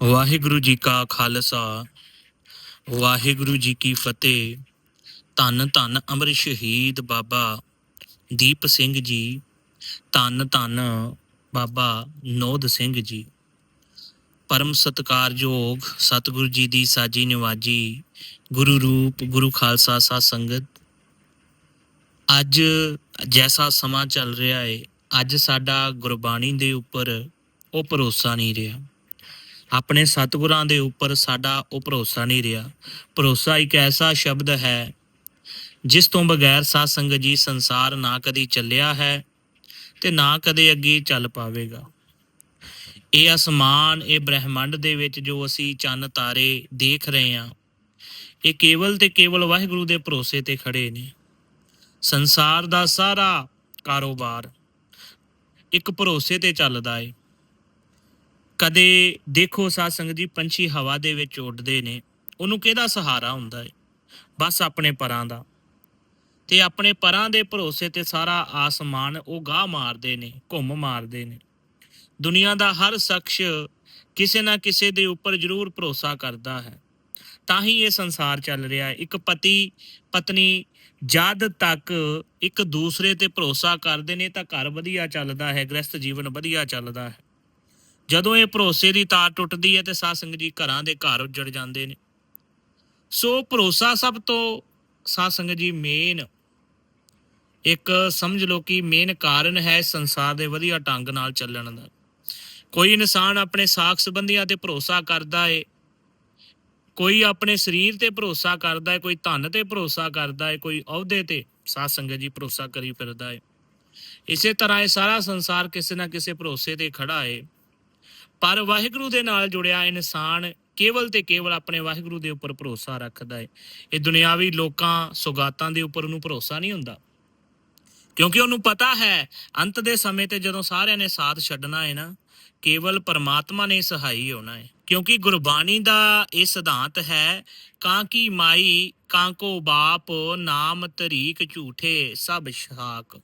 ਵਾਹਿਗੁਰੂ ਜੀ ਕਾ ਖਾਲਸਾ, ਵਾਹਿਗੁਰੂ ਜੀ ਕੀ ਫਤਿਹ। ਧੰਨ ਧੰਨ ਅਮਰ ਸ਼ਹੀਦ ਬਾਬਾ ਦੀਪ ਸਿੰਘ ਜੀ, ਧੰਨ ਧੰਨ ਬਾਬਾ ਨੋਦ ਸਿੰਘ ਜੀ। ਪਰਮ ਸਤਕਾਰਯੋਗ ਸਤਿਗੁਰੂ ਜੀ ਦੀ ਸਾਜੀ ਨਿਵਾਜੀ ਗੁਰੂ ਰੂਪ ਗੁਰੂ ਖਾਲਸਾ ਸਾ ਸੰਗਤ, ਅੱਜ ਜੈਸਾ ਸਮਾਂ ਚੱਲ ਰਿਹਾ ਏ, ਅੱਜ ਸਾਡਾ ਗੁਰਬਾਣੀ ਦੇ ਉੱਪਰ ਉਹ ਭਰੋਸਾ ਨਹੀਂ ਰਿਹਾ। ਆਪਣੇ ਸਤਿਗੁਰਾਂ ਦੇ ਉੱਪਰ ਸਾਡਾ ਉਹ ਭਰੋਸਾ ਨਹੀਂ ਰਿਹਾ। ਭਰੋਸਾ ਇੱਕ ਐਸਾ ਸ਼ਬਦ ਹੈ, ਜਿਸ ਤੋਂ ਬਗੈਰ ਸਾਧ ਸੰਗਤ ਜੀ ਸੰਸਾਰ ਨਾ ਕਦੀ ਚੱਲਿਆ ਹੈ ਤੇ ਨਾ ਕਦੇ ਅੱਗੇ ਚੱਲ ਪਾਵੇਗਾ। ਇਹ ਅਸਮਾਨ, ਇਹ ਬ੍ਰਹਿਮੰਡ ਦੇ ਵਿੱਚ ਜੋ ਅਸੀਂ ਚੰਨ ਤਾਰੇ ਦੇਖ ਰਹੇ ਹਾਂ, ਇਹ ਕੇਵਲ ਤੇ ਕੇਵਲ ਵਾਹਿਗੁਰੂ ਦੇ ਭਰੋਸੇ ਤੇ ਖੜੇ ਨੇ। ਸੰਸਾਰ ਦਾ ਸਾਰਾ ਕਾਰੋਬਾਰ ਇੱਕ ਭਰੋਸੇ ਤੇ ਚੱਲਦਾ ਏ। ਕਦੇ ਦੇਖੋ ਸਾਧ ਸੰਗਤ ਜੀ ਪੰਛੀ ਹਵਾ ਦੇ ਵਿੱਚ ਉੱਡਦੇ ਨੇ, ਉਹਨੂੰ ਕਿਹਦਾ ਸਹਾਰਾ ਹੁੰਦਾ ਹੈ ਬਸ ਆਪਣੇ ਪਰਾਂ ਦਾ। ਤੇ ਆਪਣੇ ਪਰਾਂ ਦੇ ਭਰੋਸੇ ਤੇ ਸਾਰਾ ਆਸਮਾਨ ਉਹ ਗਾਹ ਮਾਰਦੇ ਨੇ, ਘੁੰਮ ਮਾਰਦੇ ਨੇ। ਦੁਨੀਆ ਦਾ ਹਰ ਸ਼ਖਸ ਕਿਸੇ ਨਾ ਕਿਸੇ ਦੇ ਉੱਪਰ ਜ਼ਰੂਰ ਭਰੋਸਾ ਕਰਦਾ ਹੈ। ਤਾਂ ਹੀ ਇਹ ਸੰਸਾਰ ਚੱਲ ਰਿਹਾ ਹੈ ਇੱਕ ਪਤੀ, ਪਤਨੀ ਜਦ ਤੱਕ ਇੱਕ ਦੂਸਰੇ ਤੇ ਭਰੋਸਾ ਕਰਦੇ ਨੇ ਤਾਂ ਘਰ ਵਧੀਆ ਚੱਲਦਾ ਹੈ ਗ੍ਰਸਥ ਜੀਵਨ ਵਧੀਆ ਚੱਲਦਾ ਹੈ। ਜਦੋਂ ਇਹ ਭਰੋਸੇ ਦੀ ਤਾਰ ਟੁੱਟਦੀ ਹੈ ਤੇ ਸਾਧ ਸੰਗਤ ਜੀ ਘਰਾਂ ਦੇ ਘਰ ਉੱਜੜ ਜਾਂਦੇ ਨੇ। ਸੋ ਭਰੋਸਾ ਸਭ ਤੋਂ ਸਾਧ ਸੰਗਤ ਜੀ ਮੇਨ ਇੱਕ ਸਮਝ ਲਓ ਕਿ ਮੇਨ ਕਾਰਨ ਹੈ ਸੰਸਾਰ ਦੇ ਵਧੀਆ ਢੰਗ ਨਾਲ ਚੱਲਣ ਦਾ। ਕੋਈ ਇਨਸਾਨ ਆਪਣੇ ਸਾਖ ਸੰਬੰਧੀਆਂ ਤੇ ਭਰੋਸਾ ਕਰਦਾ ਏ, ਕੋਈ ਆਪਣੇ ਸਰੀਰ ਤੇ ਭਰੋਸਾ ਕਰਦਾ ਹੈ ਕੋਈ ਧਨ ਤੇ ਭਰੋਸਾ ਕਰਦਾ ਏ, ਕੋਈ ਅਹੁਦੇ ਤੇ ਸਾਧ ਸੰਗਤ ਜੀ ਭਰੋਸਾ ਕਰੀ ਫਿਰਦਾ ਹੈ ਇਸੇ ਤਰ੍ਹਾਂ ਇਹ ਸਾਰਾ ਸੰਸਾਰ ਕਿਸੇ ਨਾ ਕਿਸੇ ਭਰੋਸੇ ਤੇ ਖੜਾ ਹੈ ਪਰ ਵਾਹਿਗੁਰੂ ਦੇ ਨਾਲ ਜੁੜਿਆ ਇਨਸਾਨ ਕੇਵਲ ਤੇ ਕੇਵਲ ਆਪਣੇ ਵਾਹਿਗੁਰੂ ਦੇ ਉੱਪਰ ਭਰੋਸਾ ਰੱਖਦਾ ਹੈ ਇਹ ਦੁਨਿਆਵੀ ਲੋਕਾਂ ਸੁਗਾਤਾਂ ਦੇ ਉੱਪਰ ਉਹਨੂੰ ਭਰੋਸਾ ਨਹੀਂ ਹੁੰਦਾ। ਕਿਉਂਕਿ ਉਹਨੂੰ ਪਤਾ ਹੈ, ਅੰਤ ਦੇ ਸਮੇਂ ਤੇ ਜਦੋਂ ਸਾਰਿਆਂ ਨੇ ਸਾਥ ਛੱਡਣਾ ਹੈ ਨਾ, ਕੇਵਲ ਪਰਮਾਤਮਾ ਨੇ ਸਹਾਈ ਹੋਣਾ ਹੈ ਕਿਉਂਕਿ ਗੁਰਬਾਣੀ ਦਾ ਇਹ ਸਿਧਾਂਤ ਹੈ, ਕਾਂ ਕੀ ਮਾਈ, ਕਾਂ ਕੋ ਬਾਪ, ਨਾਮ ਤਰੀਕ ਝੂਠੇ ਸਭ ਸ਼ਾਕ।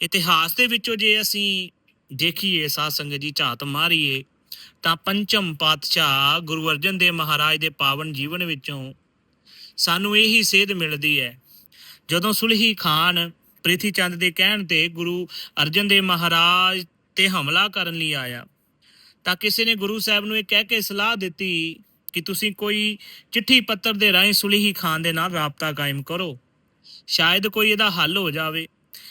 ਇਤਿਹਾਸ ਦੇ ਵਿੱਚੋਂ ਜੇ ਅਸੀਂ ਦੇਖੀਏ ਸਾਧ ਸੰਗਤ ਜੀ, ਝਾਤ ਮਾਰੀਏ, ਤਾਂ ਪੰਚਮ ਪਾਤਸ਼ਾਹ ਗੁਰੂ ਅਰਜਨ ਦੇਵ ਮਹਾਰਾਜ ਦੇ ਪਾਵਨ ਜੀਵਨ ਵਿੱਚੋਂ ਸਾਨੂੰ ਇਹੀ ਸੇਧ ਮਿਲਦੀ ਹੈ। ਜਦੋਂ ਸੁਲਹੀ ਖਾਨ ਪ੍ਰਿਥੀ ਚੰਦ ਦੇ ਕਹਿਣ ਤੇ ਗੁਰੂ ਅਰਜਨ ਦੇਵ ਮਹਾਰਾਜ ਤੇ ਹਮਲਾ ਕਰਨ ਲਈ ਆਇਆ, ਤਾਂ ਕਿਸੇ ਨੇ ਗੁਰੂ ਸਾਹਿਬ ਨੂੰ ਇਹ ਕਹਿ ਕੇ ਸਲਾਹ ਦਿੱਤੀ ਕਿ ਤੁਸੀਂ ਕੋਈ ਚਿੱਠੀ ਪੱਤਰ ਦੇ ਰਾਹੀਂ ਸੁਲਹੀ ਖਾਨ ਦੇ ਨਾਲ ਰਾਬਤਾ ਕਾਇਮ ਕਰੋ। ਸ਼ਾਇਦ ਕੋਈ ਇਹਦਾ ਹੱਲ ਹੋ ਜਾਵੇ।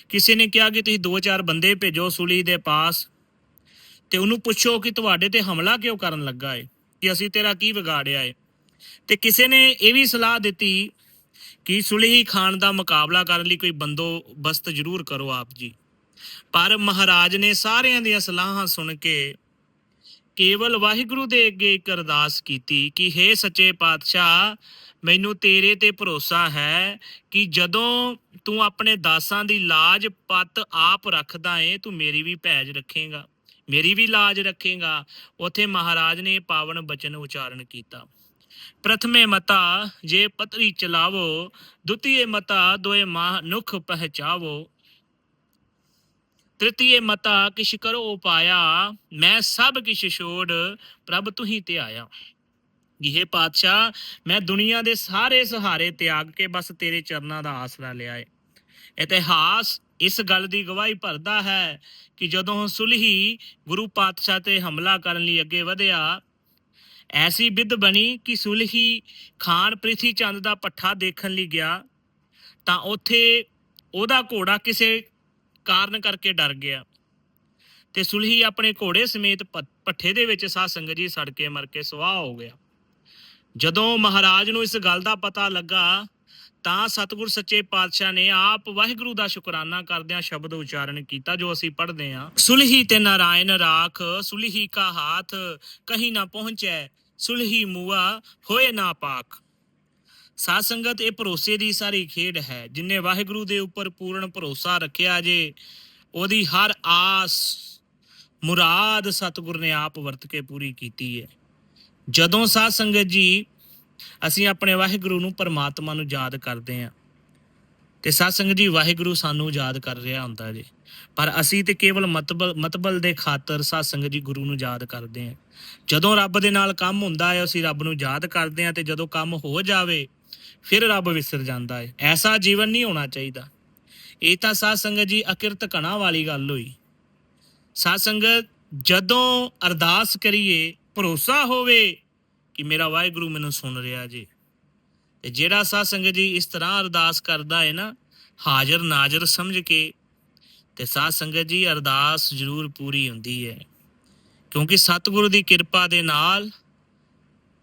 ਕਿਸੇ ਨੇ ਕਿਹਾ ਕਿ ਤੁਸੀਂ ਦੋ ਚਾਰ ਬੰਦੇ ਭੇਜੋ ਸੁਲੀ ਦੇ ਪਾਸ ਤੇ ਉਹਨੂੰ ਪੁੱਛੋ ਕਿ ਤੁਹਾਡੇ ਤੇ ਹਮਲਾ ਕਿਉਂ ਕਰਨ ਲੱਗਾ ਏ, ਕਿ ਅਸੀਂ ਤੇਰਾ ਕੀ ਵਿਗਾੜਿਆ ਏ। ਤੇ ਕਿਸੇ ਨੇ ਇਹ ਵੀ ਸਲਾਹ ਦਿੱਤੀ ਕਿ ਸੁਲਹੀ ਖਾਨ ਦਾ ਮੁਕਾਬਲਾ ਕਰਨ ਲਈ ਕੋਈ ਬੰਦੋਬਸਤ ਜ਼ਰੂਰ ਕਰੋ ਆਪ ਜੀ। ਪਰ ਮਹਾਰਾਜ ਨੇ ਸਾਰਿਆਂ ਦੀਆਂ ਸਲਾਹਾਂ ਸੁਣ ਕੇ ਕੇਵਲ ਵਾਹਿਗੁਰੂ ਦੇ ਅੱਗੇ ਇੱਕ ਅਰਦਾਸ ਕੀਤੀ ਕਿ हे ਸੱਚੇ ਪਾਤਸ਼ਾਹ ਮੈਨੂੰ ਤੇਰੇ ਤੇ ਭਰੋਸਾ ਹੈ ਕਿ ਜਦੋਂ ਤੂੰ ਆਪਣੇ ਦਾਸਾਂ ਦੀ ਲਾਜ ਪਤ ਆਪ ਰੱਖਦਾ ਏ, ਤੂੰ ਮੇਰੀ ਵੀ ਭੈਜ ਰੱਖੇਗਾ। ਮੇਰੀ ਵੀ ਲਾਜ ਰੱਖੇਗਾ। ਉਥੇ ਮਹਾਰਾਜ ਨੇ ਪਾਵਨ ਬਚਨ ਉਚਾਰਨ ਕੀਤਾ। ਪ੍ਰਥਮੇ ਮਤਾ, ਜੇ ਪਤਰੀ ਚਲਾਵੋ, ਦੁਤੀਏ ਮਤਾ, ਦੋਏ ਮਾਹ ਨੁਖ ਪਹਿਚਾਵੋ। ਤ੍ਰਿਤੀਏ ਮਤਾ, ਕਿਛ ਕਰੋ ਉਪਾਇਆ, ਮੈਂ ਸਭ ਕਿਛ ਛੋੜ ਪ੍ਰਭ ਤੁਹੀ ਤੇ ਆਇਆ ਇਹ ਪਾਤਸ਼ਾਹ, ਮੈਂ ਦੁਨੀਆ ਦੇ ਸਾਰੇ ਸਹਾਰੇ ਤਿਆਗ ਕੇ ਬਸ ਤੇਰੇ ਚਰਨਾਂ ਦਾ ਆਸਰਾ ਲਿਆ ਏ। ਇਤਿਹਾਸ ਇਸ ਗੱਲ ਦੀ ਗਵਾਹੀ ਭਰਦਾ ਹੈ ਕਿ ਜਦੋਂ ਸੁਲਹੀ ਗੁਰੂ ਪਾਤਸ਼ਾਹ ਤੇ ਹਮਲਾ ਕਰਨ ਲਈ ਅੱਗੇ ਵਧਿਆ, ਐਸੀ ਵਿਧ ਬਣੀ ਕਿ ਸੁਲਹੀ ਖਾਨ ਪ੍ਰਿਥੀ ਚੰਦ ਦਾ ਪੱਠਾ ਦੇਖਣ ਲਈ ਗਿਆ, ਤਾਂ ਉੱਥੇ ਉਹਦਾ ਘੋੜਾ ਕਿਸੇ ਕਾਰਨ ਕਰਕੇ ਡਰ ਗਿਆ ਤੇ ਸੁਲਹੀ ਆਪਣੇ ਘੋੜੇ ਸਮੇਤ ਪ- ਪੱਠੇ ਦੇ ਵਿੱਚ ਸਾਧ ਸੰਗਤ ਜੀ ਸੜ ਕੇ ਮਰ ਕੇ ਸੁਆਹ ਹੋ ਗਿਆ। ਜਦੋਂ ਮਹਾਰਾਜ ਨੂੰ ਇਸ ਗੱਲ ਦਾ ਪਤਾ ਲੱਗਾ, ਤਾਂ ਸਤਿਗੁਰ ਸੱਚੇ ਪਾਤਸ਼ਾਹ ਨੇ ਆਪ ਵਾਹਿਗੁਰੂ ਦਾ ਸ਼ੁਕਰਾਨਾ ਕਰਦਿਆਂ ਸ਼ਬਦ ਉਚਾਰਨ ਕੀਤਾ, ਜੋ ਅਸੀਂ ਪੜ੍ਹਦੇ ਹਾਂ। ਸੁਲਹੀ ਤੇ ਨਾਰਾਇਣ ਰਾਖ, ਸੁਲਹੀ ਕਾ ਹਾਥ ਕਹੀਂ ਨਾ ਪਹੁੰਚੈ, ਸੁਲਹੀ ਮੂਆ ਹੋਏ ਨਾ ਪਾਕ ਸਾਧ ਸੰਗਤ, ਇਹ ਭਰੋਸੇ ਦੀ ਸਾਰੀ ਖੇਡ ਹੈ, ਜਿਨੇ ਵਾਹਿਗੁਰੂ ਦੇ ਉੱਪਰ ਪੂਰਨ ਭਰੋਸਾ ਰੱਖਿਆ ਜੇ, ਉਹਦੀ ਹਰ ਆਸ ਮੁਰਾਦ ਸਤਿਗੁਰ ਨੇ ਆਪ ਵਰਤ ਕੇ ਪੂਰੀ ਕੀਤੀ ਹੈ ਜਦੋਂ ਸਾਧ ਸੰਗਤ ਜੀ ਅਸੀਂ ਆਪਣੇ ਵਾਹਿਗੁਰੂ ਨੂੰ ਪਰਮਾਤਮਾ ਨੂੰ ਯਾਦ ਕਰਦੇ ਹਾਂ ਤੇ ਸਾਧ ਸੰਗਤ ਜੀ ਵਾਹਿਗੁਰੂ ਸਾਨੂੰ ਯਾਦ ਕਰ ਰਿਹਾ ਹੁੰਦਾ ਜੀ, ਪਰ ਅਸੀਂ ਤੇ ਕੇਵਲ ਮਤਬਲ ਮਤਬਲ ਦੇ ਖਾਤਰ ਸਾਧ ਸੰਗਤ ਜੀ ਗੁਰੂ ਨੂੰ ਯਾਦ ਕਰਦੇ ਹਾਂ। ਜਦੋਂ ਰੱਬ ਦੇ ਨਾਲ ਕੰਮ ਹੁੰਦਾ ਹੈ, ਅਸੀਂ ਰੱਬ ਨੂੰ ਯਾਦ ਕਰਦੇ ਹਾਂ ਤੇ ਜਦੋਂ ਕੰਮ ਹੋ ਜਾਵੇ, ਫਿਰ ਰੱਬ ਵਿਸਰ ਜਾਂਦਾ ਹੈ। ਐਸਾ ਜੀਵਨ ਨਹੀਂ ਹੋਣਾ ਚਾਹੀਦਾ। ਇਹ ਤਾਂ ਸਾਧ ਸੰਗਤ ਜੀ ਅਕਿਰਤ ਕਣਾ ਵਾਲੀ ਗੱਲ ਹੋਈ। ਸਾਧ ਸੰਗਤ ਜਦੋਂ ਅਰਦਾਸ ਕਰੀਏ ਭਰੋਸਾ ਹੋਵੇ ਕਿ ਮੇਰਾ ਵਾਹਿਗੁਰੂ ਮੈਨੂੰ ਸੁਣ ਰਿਹਾ ਜੀ। ਤੇ ਜਿਹੜਾ ਸਾਧ ਸੰਗਤ ਜੀ ਇਸ ਤਰ੍ਹਾਂ ਅਰਦਾਸ ਕਰਦਾ ਹੈ ਨਾ, ਹਾਜ਼ਰ ਨਾਜ਼ਰ ਸਮਝ ਕੇ, ਤੇ ਸਾਧ ਸੰਗਤ ਜੀ ਅਰਦਾਸ ਜ਼ਰੂਰ ਪੂਰੀ ਹੁੰਦੀ ਹੈ। ਕਿਉਂਕਿ ਸਤਿਗੁਰੂ ਦੀ ਕਿਰਪਾ ਦੇ ਨਾਲ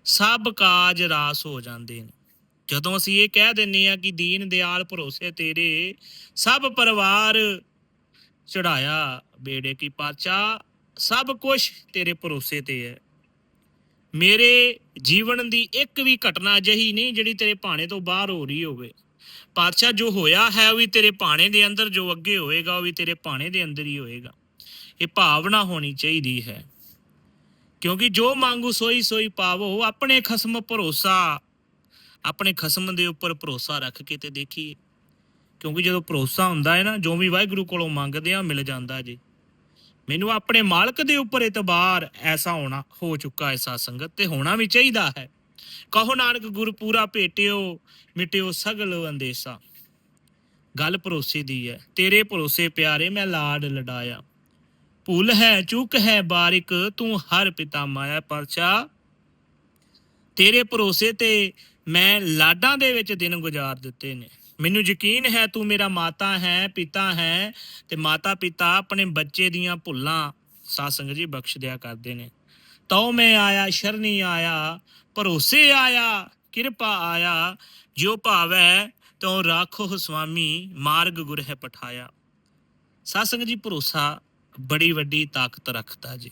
ਸਭ ਕਾਜ ਰਾਸ ਹੋ ਜਾਂਦੇ ਨੇ। ਜਦੋਂ ਅਸੀਂ ਇਹ ਕਹਿ ਦਿੰਨੇ ਆ ਕਿ ਦੀਨ ਦਿਆਲ ਭਰੋਸੇ ਤੇਰੇ, ਸਭ ਪਰਿਵਾਰ ਚੜਾਇਆ ਬੇੜੇ ਕੀ ਪਾਚਾ ਸਭ ਕੁਝ ਤੇਰੇ ਭਰੋਸੇ ਤੇ ਹੈ। ਮੇਰੇ ਜੀਵਨ ਦੀ ਇੱਕ ਵੀ ਘਟਨਾ ਅਜਿਹੀ ਨਹੀਂ ਜਿਹੜੀ ਤੇਰੇ ਭਾਣੇ ਤੋਂ ਬਾਹਰ ਹੋ ਰਹੀ ਹੋਵੇ। ਪਾਤਸ਼ਾਹ ਜੋ ਹੋਇਆ ਹੈ ਉਹ ਵੀ ਤੇਰੇ ਭਾਣੇ ਦੇ ਅੰਦਰ, ਜੋ ਅੱਗੇ ਹੋਏਗਾ ਉਹ ਵੀ ਤੇਰੇ ਭਾਣੇ ਦੇ ਅੰਦਰ ਹੀ ਹੋਏਗਾ। ਇਹ ਭਾਵਨਾ ਹੋਣੀ ਚਾਹੀਦੀ ਹੈ। ਕਿਉਂਕਿ ਜੋ ਮੰਗੂ ਸੋਈ ਸੋਈ ਪਾਵੋ ਆਪਣੇ ਖਸਮ ਭਰੋਸਾ, ਆਪਣੇ ਖਸਮ ਦੇ ਉੱਪਰ ਭਰੋਸਾ ਰੱਖ ਕੇ ਤੇ ਦੇਖੀਏ। ਕਿਉਂਕਿ ਜਦੋਂ ਭਰੋਸਾ ਹੁੰਦਾ ਹੈ ਨਾ, ਜੋ ਵੀ ਵਾਹਿਗੁਰੂ ਕੋਲੋਂ ਮੰਗਦੇ ਆ ਮਿਲ ਜਾਂਦਾ ਜੀ। ਮੈਨੂੰ ਆਪਣੇ ਮਾਲਕ ਦੇ ਉੱਪਰ ਇਤਬਾਰ ਐਸਾ ਹੋਣਾ ਹੋ ਚੁੱਕਾ ਐਸਾ ਸੰਗਤ ਤੇ ਹੋਣਾ ਵੀ ਚਾਹੀਦਾ ਹੈ। ਕਹੋ ਨਾਨਕ ਗੁਰ ਪੂਰਾ ਭੇਟਿਓ, ਮਿਟਿਓ ਸਗਲ ਅੰਦੇਸਾ। ਗੱਲ ਭਰੋਸੇ ਦੀ ਹੈ, ਤੇਰੇ ਭਰੋਸੇ ਪਿਆਰੇ ਮੈਂ ਲਾਡ ਲਡਾਇਆ ਭੁੱਲ ਹੈ, ਚੁੱਕ ਹੈ ਬਾਰਿਕ, ਤੂੰ ਹਰ ਪਿਤਾ ਮਾਇਆ ਪਰਚਾ। ਤੇਰੇ ਭਰੋਸੇ ਤੇ ਮੈਂ ਲਾਡਾਂ ਦੇ ਵਿੱਚ ਦਿਨ ਗੁਜ਼ਾਰ ਦਿੱਤੇ ਨੇ। ਮੈਨੂੰ ਯਕੀਨ ਹੈ ਤੂੰ ਮੇਰਾ ਮਾਤਾ ਹੈ, ਪਿਤਾ ਹੈ ਤੇ ਮਾਤਾ ਪਿਤਾ ਆਪਣੇ ਬੱਚੇ ਦੀਆਂ ਭੁੱਲਾਂ ਸਾਸੰਗ ਜੀ ਬਖਸ਼ ਦਿਆ ਕਰਦੇ ਨੇ। ਤਉ ਮੈਂ ਆਇਆ ਸ਼ਰਨੀ ਆਇਆ, ਭਰੋਸੇ ਆਇਆ, ਕਿਰਪਾ ਆਇਆ ਜੋ ਭਾਵੈ ਤਉ ਰਾਖੋ ਸੁਆਮੀ, ਮਾਰਗ ਗੁਰ ਹੈ ਪਠਾਇਆ। ਸਾਸੰਗ ਜੀ ਭਰੋਸਾ ਬੜੀ ਵੱਡੀ ਤਾਕਤ ਰੱਖਦਾ ਜੀ।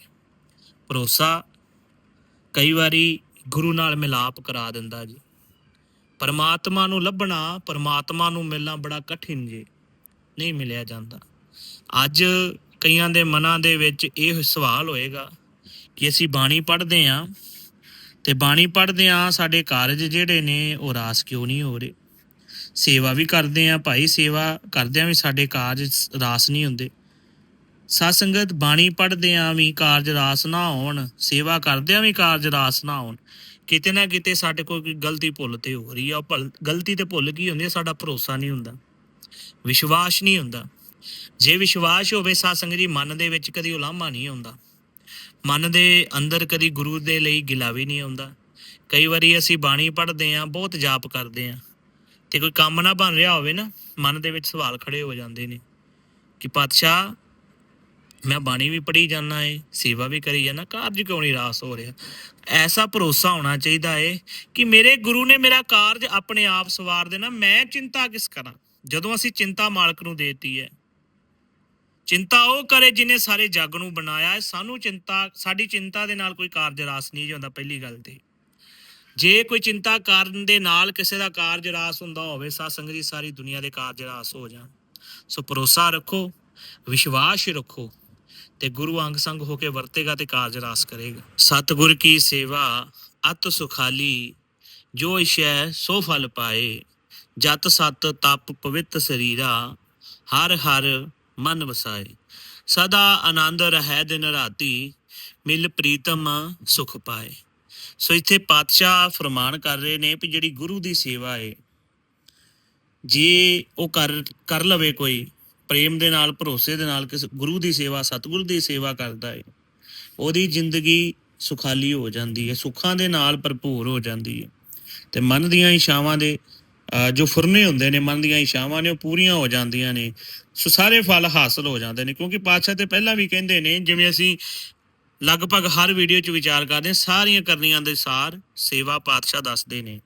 ਭਰੋਸਾ ਕਈ ਵਾਰੀ ਗੁਰੂ ਨਾਲ ਮਿਲਾਪ ਕਰਾ ਦਿੰਦਾ ਜੀ। ਪਰਮਾਤਮਾ ਨੂੰ ਲੱਭਣਾ, ਪਰਮਾਤਮਾ ਨੂੰ ਮਿਲਣਾ ਬੜਾ ਕਠਿਨ ਜੀ, ਨਹੀਂ ਮਿਲਿਆ ਜਾਂਦਾ। ਅੱਜ ਕਈਆਂ ਦੇ ਮਨਾਂ ਦੇ ਵਿੱਚ ਇਹ ਸਵਾਲ ਹੋਏਗਾ ਕਿ ਅਸੀਂ ਬਾਣੀ ਪੜ੍ਹਦੇ ਆਂ ਤੇ ਬਾਣੀ ਪੜ੍ਹਦੇ ਆਂ ਸਾਡੇ ਕਾਰਜ ਜਿਹੜੇ ਨੇ ਉਹ ਰਾਸ ਕਿਉਂ ਨਹੀਂ ਹੋ ਰਹੇ? ਸੇਵਾ ਵੀ ਕਰਦੇ ਆਂ, ਭਾਈ ਸੇਵਾ ਕਰਦਿਆਂ ਵੀ ਸਾਡੇ ਕਾਰਜ ਰਾਸ ਨਹੀਂ ਹੁੰਦੇ। ਸਾਧ ਸੰਗਤ ਬਾਣੀ ਪੜ੍ਹਦੇ ਆਂ ਵੀ ਕਾਰਜ ਰਾਸ ਨਾ ਹੋਣ, ਸੇਵਾ ਕਰਦਿਆਂ ਵੀ ਕਾਰਜ ਰਾਸ ਨਾ ਹੋਣ। ਕਿਤੇ ਨਾ ਕਿਤੇ ਸਾਡੇ ਕੋਲ ਕੋਈ ਗਲਤੀ ਭੁੱਲ ਤੇ ਹੋ ਰਹੀ ਆ। ਉਹ ਭਲ- ਗਲਤੀ ਤੇ ਭੁੱਲ ਕੀ ਹੁੰਦੀ ਆ? ਸਾਡਾ ਭਰੋਸਾ ਨਹੀਂ ਹੁੰਦਾ। ਵਿਸ਼ਵਾਸ ਨਹੀਂ ਹੁੰਦਾ। ਜੇ ਵਿਸ਼ਵਾਸ ਹੋਵੇ ਸਾਧ ਜੀ, ਮਨ ਦੇ ਵਿੱਚ ਕਦੀ ਉਲਾਮਾ ਨਹੀਂ ਆਉਂਦਾ। ਮਨ ਦੇ ਅੰਦਰ ਕਦੀ ਗੁਰੂ ਦੇ ਲਈ ਗਿਲਾ ਵੀ ਨਹੀਂ ਆਉਂਦਾ। ਕਈ ਵਾਰੀ ਅਸੀਂ ਬਾਣੀ ਪੜ੍ਹਦੇ ਆਂ ਬਹੁਤ ਜਾਪ ਕਰਦੇ ਆਂ ਤੇ ਕੋਈ ਕੰਮ ਨਾ ਬਣ ਰਿਹਾ ਹੋਵੇ ਨਾ, ਮਨ ਦੇ ਵਿੱਚ ਸਵਾਲ ਖੜੇ ਹੋ ਜਾਂਦੇ ਨੇ ਕਿ, ਪਾਤਸ਼ਾਹ ਮੈਂ ਬਾਣੀ ਵੀ ਪੜ੍ਹੀ ਜਾਂਦਾ ਏ, ਸੇਵਾ ਵੀ ਕਰੀ ਜਾਂਦਾ, ਕਾਰਜ ਕਿਉਂ ਨਹੀਂ ਰਾਸ ਹੋ ਰਿਹਾ? ਐਸਾ ਭਰੋਸਾ ਹੋਣਾ ਚਾਹੀਦਾ ਏ ਕਿ ਮੇਰੇ ਗੁਰੂ ਨੇ ਮੇਰਾ ਕਾਰਜ ਆਪਣੇ ਆਪ ਸਵਾਰ ਦੇਣਾ, ਮੈਂ ਚਿੰਤਾ ਕਿਸ ਕਰਾਂ? ਜਦੋਂ ਅਸੀਂ ਚਿੰਤਾ ਮਾਲਕ ਨੂੰ ਦੇਤੀ ਹੈ ਚਿੰਤਾ ਉਹ ਕਰੇ ਜਿਨੇ ਸਾਰੇ ਜੱਗ ਨੂੰ ਬਣਾਇਆ ਹੈ ਸਾਨੂੰ ਚਿੰਤਾ, ਸਾਡੀ ਚਿੰਤਾ ਦੇ ਨਾਲ ਕੋਈ ਕਾਰਜ ਰਾਸ ਨਹੀਂ ਜਾਂਦਾ ਪਹਿਲੀ ਗੱਲ ਤੇ। ਜੇ ਕੋਈ ਚਿੰਤਾ ਕਰਨ ਦੇ ਨਾਲ ਕਿਸੇ ਦਾ ਕਾਰਜ ਰਾਸ ਹੁੰਦਾ ਹੋਵੇ ਸਾਧ ਸੰਗਤ ਜੀ, ਸਾਰੀ ਦੁਨੀਆ ਦੇ ਕਾਰਜ ਰਾਸ ਹੋ ਜਾਣ। ਸੋ ਭਰੋਸਾ ਰੱਖੋ, ਵਿਸ਼ਵਾਸ ਰੱਖੋ ਤੇ ਗੁਰੂ ਅੰਗ ਸੰਗ ਹੋ ਕੇ ਵਰਤੇਗਾ ਤੇ ਕਾਰਜ ਰਾਸ ਕਰੇਗਾ। ਸਤਿਗੁਰ ਕੀ ਸੇਵਾ ਅਤ ਸੁਖਾਲੀ, ਜੋ ਇਸ਼ੈ ਸੋ ਫਲ ਪਾਏ। ਜਤ ਸਤ ਤਪ ਪਵਿੱਤ ਸਰੀਰਾ, ਹਰ ਹਰ ਮਨ ਵਸਾਏ। ਸਦਾ ਆਨੰਦ ਰਹੈ ਦਿਨ ਰਾਤੀ, ਮਿਲ ਪ੍ਰੀਤਮ ਸੁਖ ਪਾਏ। ਸੋ ਇੱਥੇ ਪਾਤਸ਼ਾਹ ਫਰਮਾਨ ਕਰ ਰਹੇ ਨੇ ਵੀ ਜਿਹੜੀ ਗੁਰੂ ਦੀ ਸੇਵਾ ਏ, ਜੇ ਉਹ ਕਰ ਕਰ ਲਵੇ ਕੋਈ ਪ੍ਰੇਮ ਦੇ ਨਾਲ, ਭਰੋਸੇ ਦੇ ਨਾਲ ਕਿਸ ਗੁਰੂ ਦੀ ਸੇਵਾ, ਸਤਿਗੁਰ ਦੀ ਸੇਵਾ ਕਰਦਾ ਹੈ ਉਹਦੀ ਜ਼ਿੰਦਗੀ ਸੁਖਾਲੀ ਹੋ ਜਾਂਦੀ ਹੈ ਸੁੱਖਾਂ ਦੇ ਨਾਲ ਭਰਪੂਰ ਹੋ ਜਾਂਦੀ ਹੈ ਤੇ ਮਨ ਦੀਆਂ ਇਛਾਵਾਂ ਦੇ ਜੋ ਫੁਰਨੇ ਹੁੰਦੇ ਨੇ, ਮਨ ਦੀਆਂ ਇਛਾਵਾਂ ਨੇ, ਉਹ ਪੂਰੀਆਂ ਹੋ ਜਾਂਦੀਆਂ ਨੇ। ਸੋ, ਸਾਰੇ ਫਲ ਹਾਸਲ ਹੋ ਜਾਂਦੇ ਨੇ, ਕਿਉਂਕਿ ਪਾਤਸ਼ਾਹ ਤੇ ਪਹਿਲਾਂ ਵੀ ਕਹਿੰਦੇ ਨੇ, ਜਿਵੇਂ ਅਸੀਂ ਲਗਭਗ ਹਰ ਵੀਡੀਓ 'ਚ ਵਿਚਾਰ ਕਰਦੇ ਹਾਂ, ਸਾਰੀਆਂ ਕਰਨੀਆਂ ਦੇ ਸਾਰ ਸੇਵਾ ਪਾਤਸ਼ਾਹ ਦੱਸਦੇ ਨੇ।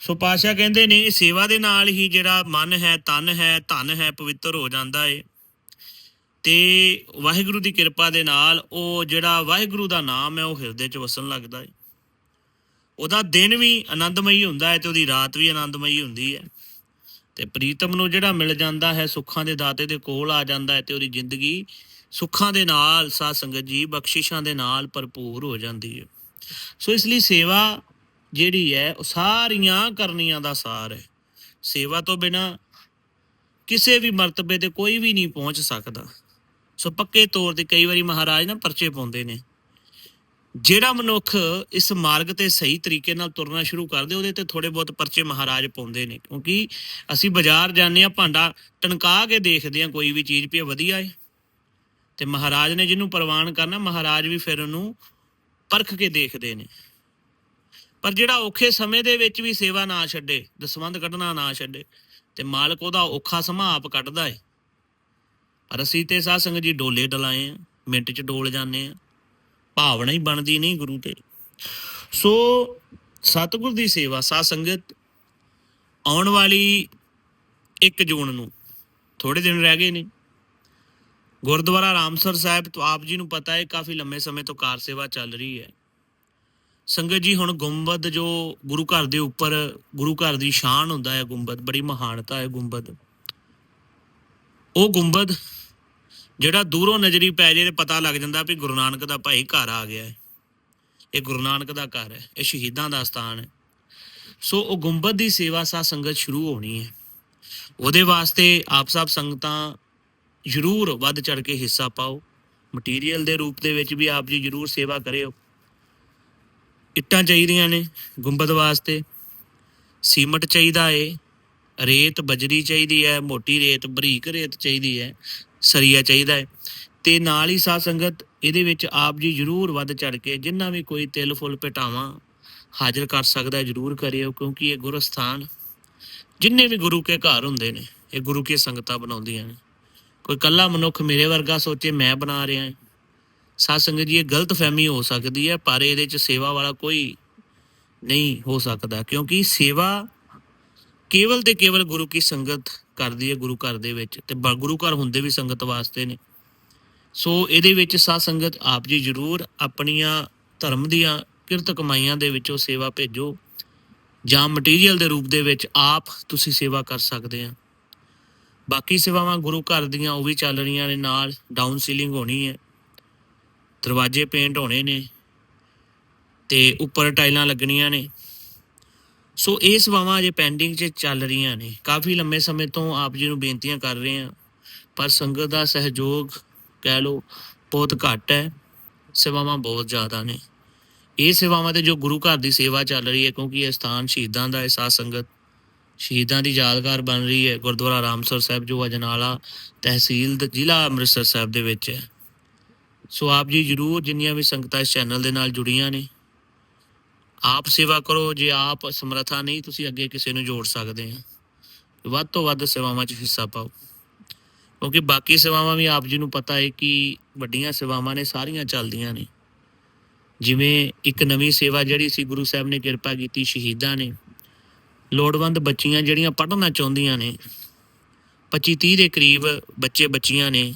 ਸੋ ਪਾਤਸ਼ਾਹ ਕਹਿੰਦੇ ਨੇ ਇਹ ਸੇਵਾ ਦੇ ਨਾਲ ਹੀ ਜਿਹੜਾ ਮਨ ਹੈ, ਤਨ ਹੈ, ਧਨ ਹੈ, ਪਵਿੱਤਰ ਹੋ ਜਾਂਦਾ ਏ। ਤੇ ਵਾਹਿਗੁਰੂ ਦੀ ਕਿਰਪਾ ਦੇ ਨਾਲ ਉਹ ਜਿਹੜਾ ਵਾਹਿਗੁਰੂ ਦਾ ਨਾਮ ਹੈ, ਉਹ ਹਿਰਦੇ 'ਚ ਵਸਣ ਲੱਗਦਾ ਏ। ਉਹਦਾ ਦਿਨ ਵੀ ਆਨੰਦਮਈ ਹੁੰਦਾ ਹੈ ਤੇ ਉਹਦੀ ਰਾਤ ਵੀ ਆਨੰਦਮਈ ਹੁੰਦੀ ਹੈ ਤੇ ਪ੍ਰੀਤਮ ਨੂੰ ਜਿਹੜਾ ਮਿਲ ਜਾਂਦਾ ਹੈ, ਸੁੱਖਾਂ ਦੇ ਦਾਤੇ ਦੇ ਕੋਲ ਆ ਜਾਂਦਾ ਹੈ ਤੇ ਉਹਦੀ ਜ਼ਿੰਦਗੀ ਸੁੱਖਾਂ ਦੇ ਨਾਲ, ਸਾਧ ਸੰਗਤ ਜੀ ਬਖਸ਼ਿਸ਼ਾਂ ਦੇ ਨਾਲ ਭਰਪੂਰ ਹੋ ਜਾਂਦੀ ਹੈ ਸੋ ਇਸ ਲਈ ਸੇਵਾ ਜਿਹੜੀ ਹੈ, ਉਹ ਸਾਰੀਆਂ ਕਰਨੀਆਂ ਦਾ ਸਾਰ ਹੈ। ਸੇਵਾ ਤੋਂ ਬਿਨਾ ਕਿਸੇ ਵੀ ਮਰਤਬੇ ਤੇ ਕੋਈ ਵੀ ਨਹੀਂ ਪਹੁੰਚ ਸਕਦਾ। ਸੋ ਪੱਕੇ ਤੌਰ ਤੇ ਕਈ ਵਾਰੀ ਮਹਾਰਾਜ ਨਾ ਪਰਚੇ ਪਾਉਂਦੇ ਨੇ। ਜਿਹੜਾ ਮਨੁੱਖ ਇਸ ਮਾਰਗ ਤੇ ਸਹੀ ਤਰੀਕੇ ਨਾਲ ਤੁਰਨਾ ਸ਼ੁਰੂ ਕਰਦੇ ਉਹਦੇ ਤੇ ਥੋੜੇ ਬਹੁਤ ਪਰਚੇ ਮਹਾਰਾਜ ਪਾਉਂਦੇ ਨੇ। ਕਿਉਂਕਿ ਅਸੀਂ ਬਾਜ਼ਾਰ ਜਾਂਦੇ ਆ ਭਾਂਡਾ ਟਣਕਾ ਕੇ ਦੇਖਦੇ ਆ ਕੋਈ ਵੀ ਚੀਜ਼ ਵੀ ਵਧੀਆ ਹੈ। ਤੇ ਮਹਾਰਾਜ ਨੇ ਜਿਹਨੂੰ ਪ੍ਰਵਾਨ ਕਰਨਾ, ਮਹਾਰਾਜ ਵੀ ਫਿਰ ਉਹਨੂੰ ਪਰਖ ਕੇ ਦੇਖਦੇ ਨੇ। ਪਰ ਜਿਹੜਾ ਔਖੇ ਸਮੇਂ ਦੇ ਵਿੱਚ ਵੀ ਸੇਵਾ ਨਾ ਛੱਡੇ ਦਸਵੰਦ ਕੱਢਣਾ ਨਾ ਛੱਡੇ, ਤੇ ਮਾਲਕ ਉਹਦਾ ਔਖਾ ਸਮਾਂ ਆਪ ਕੱਢਦਾ ਏ। ਪਰ ਅਸੀਂ ਤੇ ਸਾਧ ਸੰਗਤ ਜੀ ਡੋਲੇ ਡਲਾਏ ਆ, ਮਿੰਟ 'ਚ ਡੋਲ ਜਾਂਦੇ ਆ, ਭਾਵਨਾ ਹੀ ਬਣਦੀ ਨਹੀਂ ਗੁਰੂ ਤੇ। ਸੋ ਸਤਿਗੁਰ ਦੀ ਸੇਵਾ ਸਾਧ ਸੰਗਤ ਆਉਣ ਵਾਲੀ 1 ਜੂਨ ਨੂੰ ਥੋੜੇ ਦਿਨ ਰਹਿ ਗਏ ਨੇ। ਗੁਰਦੁਆਰਾ ਰਾਮਸਰ ਸਾਹਿਬ, ਤੋਂ ਆਪ ਜੀ ਨੂੰ ਪਤਾ ਹੈ ਕਾਫੀ ਲੰਮੇ ਸਮੇਂ ਤੋਂ ਕਾਰ ਸੇਵਾ ਚੱਲ ਰਹੀ ਹੈ। ਸੰਗਤ ਜੀ, ਹੁਣ ਗੁੰਬਦ ਜੋ ਗੁਰੂ ਘਰ ਦੇ ਉੱਪਰ, ਗੁਰੂ ਘਰ ਦੀ ਸ਼ਾਨ ਹੁੰਦਾ ਹੈ ਗੁੰਬਦ, ਬੜੀ ਮਹਾਨਤਾ ਹੈ ਗੁੰਬਦ। ਉਹ ਗੁੰਬਦ ਜਿਹੜਾ ਦੂਰੋਂ ਨਜ਼ਰੀ ਪੈ ਜੇ ਤੇ ਪਤਾ ਲੱਗ ਜਾਂਦਾ ਵੀ ਗੁਰੂ ਨਾਨਕ ਦਾ ਭਾਈ ਘਰ ਆ ਗਿਆ ਹੈ। ਇਹ ਗੁਰੂ ਨਾਨਕ ਦਾ ਘਰ ਹੈ, ਇਹ ਸ਼ਹੀਦਾਂ ਦਾ ਸਥਾਨ ਹੈ। ਸੋ ਉਹ ਗੁੰਬਦ ਦੀ ਸੇਵਾ ਸਾ ਸੰਗਤ ਸ਼ੁਰੂ ਹੋਣੀ ਹੈ। ਉਹਦੇ ਵਾਸਤੇ ਆਪ ਸਭ ਸੰਗਤਾਂ ਜ਼ਰੂਰ ਵੱਧ ਚੜ ਕੇ ਹਿੱਸਾ ਪਾਓ। ਮਟੀਰੀਅਲ ਦੇ ਰੂਪ ਦੇ ਵਿੱਚ ਵੀ ਆਪ ਜੀ ਜ਼ਰੂਰ ਸੇਵਾ ਕਰਿਓ। ਇੱਟਾਂ ਚਾਹੀਦੀਆਂ ਨੇ ਗੁੰਬਦ ਵਾਸਤੇ। ਸੀਮਟ ਚਾਹੀਦਾ ਏ, ਰੇਤ ਬਜਰੀ ਚਾਹੀਦੀ ਹੈ ਮੋਟੀ ਰੇਤ, ਬਰੀਕ ਰੇਤ ਚਾਹੀਦੀ ਹੈ ਸਰੀਆ ਚਾਹੀਦਾ ਹੈ ਤੇ ਨਾਲ ਹੀ ਸਾਧ ਸੰਗਤ, ਇਹਦੇ ਵਿੱਚ ਆਪ ਜੀ ਜ਼ਰੂਰ ਵੱਧ ਚੜ ਕੇ ਜਿੰਨਾ ਵੀ ਕੋਈ ਤਿਲ ਫੁੱਲ ਪਟਾਵਾਂ, ਹਾਜ਼ਰ ਕਰ ਸਕਦਾ ਜ਼ਰੂਰ ਕਰਿਓ, ਕਿਉਂਕਿ ਇਹ ਗੁਰੂ ਸਥਾਨ ਜਿੰਨੇ ਵੀ ਗੁਰੂ ਕੇ ਘਰ ਹੁੰਦੇ ਨੇ, ਇਹ ਗੁਰੂ ਕੀ ਸੰਗਤਾਂ ਬਣਾਉਂਦੀਆਂ ਨੇ। ਕੋਈ ਕੱਲਾ ਮਨੁੱਖ ਮੇਰੇ ਵਰਗਾ ਸੋਚੇ ਮੈਂ ਬਣਾ ਰਿਹਾ ਹਾਂ। ਸਾਧ ਸੰਗਤ ਜੀ, ਇਹ ਗਲਤ ਫਹਿਮੀ ਹੋ ਸਕਦੀ ਹੈ, ਪਰ ਇਹਦੇ ਚ ਸੇਵਾ ਵਾਲਾ ਕੋਈ ਨਹੀਂ ਹੋ ਸਕਦਾ, ਕਿਉਂਕਿ ਸੇਵਾ ਕੇਵਲ ਤੇ ਕੇਵਲ ਗੁਰੂ ਕੀ ਸੰਗਤ ਕਰਦੀ ਹੈ, ਗੁਰੂ ਘਰ ਦੇ ਵਿੱਚ ਤੇ ਬ- ਗੁਰੂ ਘਰ ਹੁੰਦੇ ਵੀ ਸੰਗਤ ਵਾਸਤੇ ਨੇ। ਸੋ ਇਹਦੇ ਵਿੱਚ ਸਾਧ ਸੰਗਤ ਆਪ ਜੀ ਜ਼ਰੂਰ ਆਪਣੀਆਂ ਧਰਮ ਦੀਆਂ ਕਿਰਤ ਕਮਾਈਆਂ ਦੇ ਵਿੱਚੋਂ ਸੇਵਾ ਭੇਜੋ, ਜਾਂ ਮਟੀਰੀਅਲ ਦੇ ਰੂਪ ਦੇ ਵਿੱਚ ਆਪ ਤੁਸੀਂ ਸੇਵਾ ਕਰ ਸਕਦੇ ਆ। ਬਾਕੀ ਸੇਵਾਵਾਂ ਗੁਰੂ ਘਰ ਦੀਆਂ ਉਹ ਵੀ ਚੱਲ ਰਹੀਆਂ ਨੇ, ਨਾਲ ਡਾਊਨ ਸੀਲਿੰਗ ਹੋਣੀ ਹੈ। ਦਰਵਾਜ਼ੇ ਪੇਂਟ ਹੋਣੇ ਨੇ ਤੇ ਉੱਪਰ ਟਾਈਲਾਂ ਲੱਗਣੀਆਂ ਨੇ। ਸੋ ਇਹ ਸੇਵਾਵਾਂ ਅਜੇ ਪੈਂਡਿੰਗ 'ਚ ਚੱਲ ਰਹੀਆਂ ਨੇ। ਕਾਫੀ ਲੰਮੇ ਸਮੇਂ ਤੋਂ ਆਪ ਜੀ ਨੂੰ ਬੇਨਤੀਆਂ ਕਰ ਰਹੇ ਹਾਂ। ਪਰ ਸੰਗਤ ਦਾ ਸਹਿਯੋਗ ਕਹਿ ਲਓ ਬਹੁਤ ਘੱਟ ਹੈ। ਸੇਵਾਵਾਂ ਬਹੁਤ ਜ਼ਿਆਦਾ ਨੇ। ਇਹ ਸੇਵਾਵਾਂ ਤੇ ਜੋ ਗੁਰੂ ਘਰ ਦੀ ਸੇਵਾ ਚੱਲ ਰਹੀ ਹੈ ਕਿਉਂਕਿ ਇਹ ਸਥਾਨ ਸ਼ਹੀਦਾਂ ਦਾ ਹੈ, ਸਾਧ ਸੰਗਤ। ਸ਼ਹੀਦਾਂ ਦੀ ਯਾਦਗਾਰ ਬਣ ਰਹੀ ਹੈ ਗੁਰਦੁਆਰਾ ਰਾਮਸਰ ਸਾਹਿਬ ਜੋ ਅਜਨਾਲਾ ਤਹਿਸੀਲ ਜ਼ਿਲ੍ਹਾ ਅੰਮ੍ਰਿਤਸਰ ਸਾਹਿਬ ਦੇ ਵਿੱਚ ਹੈ। ਸੋ ਆਪ ਜੀ ਜਰੂਰ ਜਿੰਨੀਆਂ ਵੀ ਸੰਗਤਾਂ ਇਸ ਚੈਨਲ ਦੇ ਨਾਲ ਜੁੜੀਆਂ ਨੇ, ਆਪ ਸੇਵਾ ਕਰੋ, ਜੇ ਆਪ ਸਮਰੱਥਾ ਨਹੀਂ, ਤੁਸੀਂ ਅੱਗੇ ਕਿਸੇ ਨੂੰ ਜੋੜ ਸਕਦੇ ਆ। ਵੱਧ ਤੋਂ ਵੱਧ ਸੇਵਾਵਾਂ 'ਚ ਹਿੱਸਾ ਪਾਓ। ਕਿਉਂਕਿ ਬਾਕੀ ਸੇਵਾਵਾਂ ਵੀ ਆਪ ਜੀ ਨੂੰ ਪਤਾ ਹੈ ਕਿ ਵੱਡੀਆਂ ਸੇਵਾਵਾਂ ਨੇ, ਸਾਰੀਆਂ ਚੱਲਦੀਆਂ ਨੇ। ਜਿਵੇਂ ਇੱਕ ਨਵੀਂ ਸੇਵਾ ਜਿਹੜੀ ਸੀ, ਗੁਰੂ ਸਾਹਿਬ ਨੇ ਕਿਰਪਾ ਕੀਤੀ ਸ਼ਹੀਦਾਂ ਨੇ। ਲੋੜਵੰਦ ਬੱਚੀਆਂ ਜਿਹੜੀਆਂ ਪੜ੍ਹਨਾ ਚਾਹੁੰਦੀਆਂ ਨੇ 25 30 ਦੇ ਕਰੀਬ ਬੱਚੇ ਬੱਚੀਆਂ ਨੇ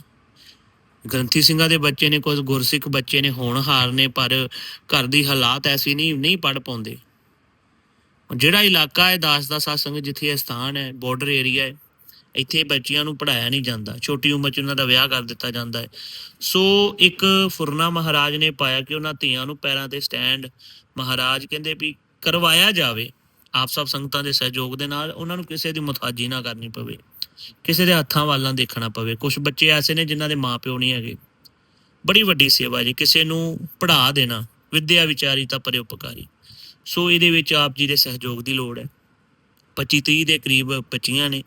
ਗ੍ਰੰਥੀ ਸਿੰਘਾਂ ਦੇ ਬੱਚੇ ਨੇ ਕੁਝ ਗੁਰਸਿੱਖ ਬੱਚੇ ਨੇ ਹੋਣਹਾਰ ਨੇ, ਪਰ ਘਰ ਦੀ ਹਾਲਾਤ ਐਸੀ ਨਹੀਂ ਨਹੀਂ ਪੜ ਪਾਉਂਦੇ। ਜਿਹੜਾ ਇਲਾਕਾ ਹੈ ਦਾਸ ਦਾ ਸਾਸੰਗ ਜਿੱਥੇ ਇਹ ਸਥਾਨ ਹੈ ਬਾਰਡਰ ਏਰੀਆ ਹੈ, ਇੱਥੇ ਬੱਚਿਆਂ ਨੂੰ ਪੜਾਇਆ ਨਹੀਂ ਜਾਂਦਾ। ਛੋਟੀ ਉਮਰ 'ਚ ਉਹਨਾਂ ਦਾ ਵਿਆਹ ਕਰ ਦਿੱਤਾ ਜਾਂਦਾ ਹੈ। ਸੋ ਇੱਕ ਫੁਰਨਾ ਮਹਾਰਾਜ ਨੇ ਪਾਇਆ ਕਿ ਉਹਨਾਂ ਧੀਆਂ ਨੂੰ ਪੈਰਾਂ ਤੇ ਸਟੈਂਡ ਮਹਾਰਾਜ ਕਹਿੰਦੇ ਵੀ ਕਰਵਾਇਆ ਜਾਵੇ। ਆਪ ਸਭ ਸੰਗਤਾਂ ਦੇ ਸਹਿਯੋਗ ਦੇ ਨਾਲ ਉਹਨਾਂ ਨੂੰ ਕਿਸੇ ਦੀ ਮੁਤਾਜੀ ਨਾ ਕਰਨੀ ਪਵੇ, ਕਿਸੇ ਦੇ ਹੱਥਾਂ ਵੱਲ ਨਾ ਦੇਖਣਾ ਪਵੇ। ਕੁਝ ਬੱਚੇ ਐਸੇ ਨੇ ਜਿਨ੍ਹਾਂ ਦੇ ਮਾਪਿਓ ਨਹੀਂ ਹੈਗੇ। ਬੜੀ ਵੱਡੀ ਸੇਵਾ ਜੀ ਕਿਸੇ ਨੂੰ ਪੜ੍ਹਾ ਦੇਣਾ, ਵਿਦਿਆ ਵਿਚਾਰੀ ਤਾਂ ਪਰਉਪਕਾਰੀ ਸੋ ਇਹਦੇ ਵਿੱਚ ਆਪ ਜੀ ਦੇ ਸਹਿਯੋਗ ਦੀ ਲੋੜ ਹੈ। 25 30 ਦੇ ਕਰੀਬ ਬੱਚੀਆਂ ਨੇ।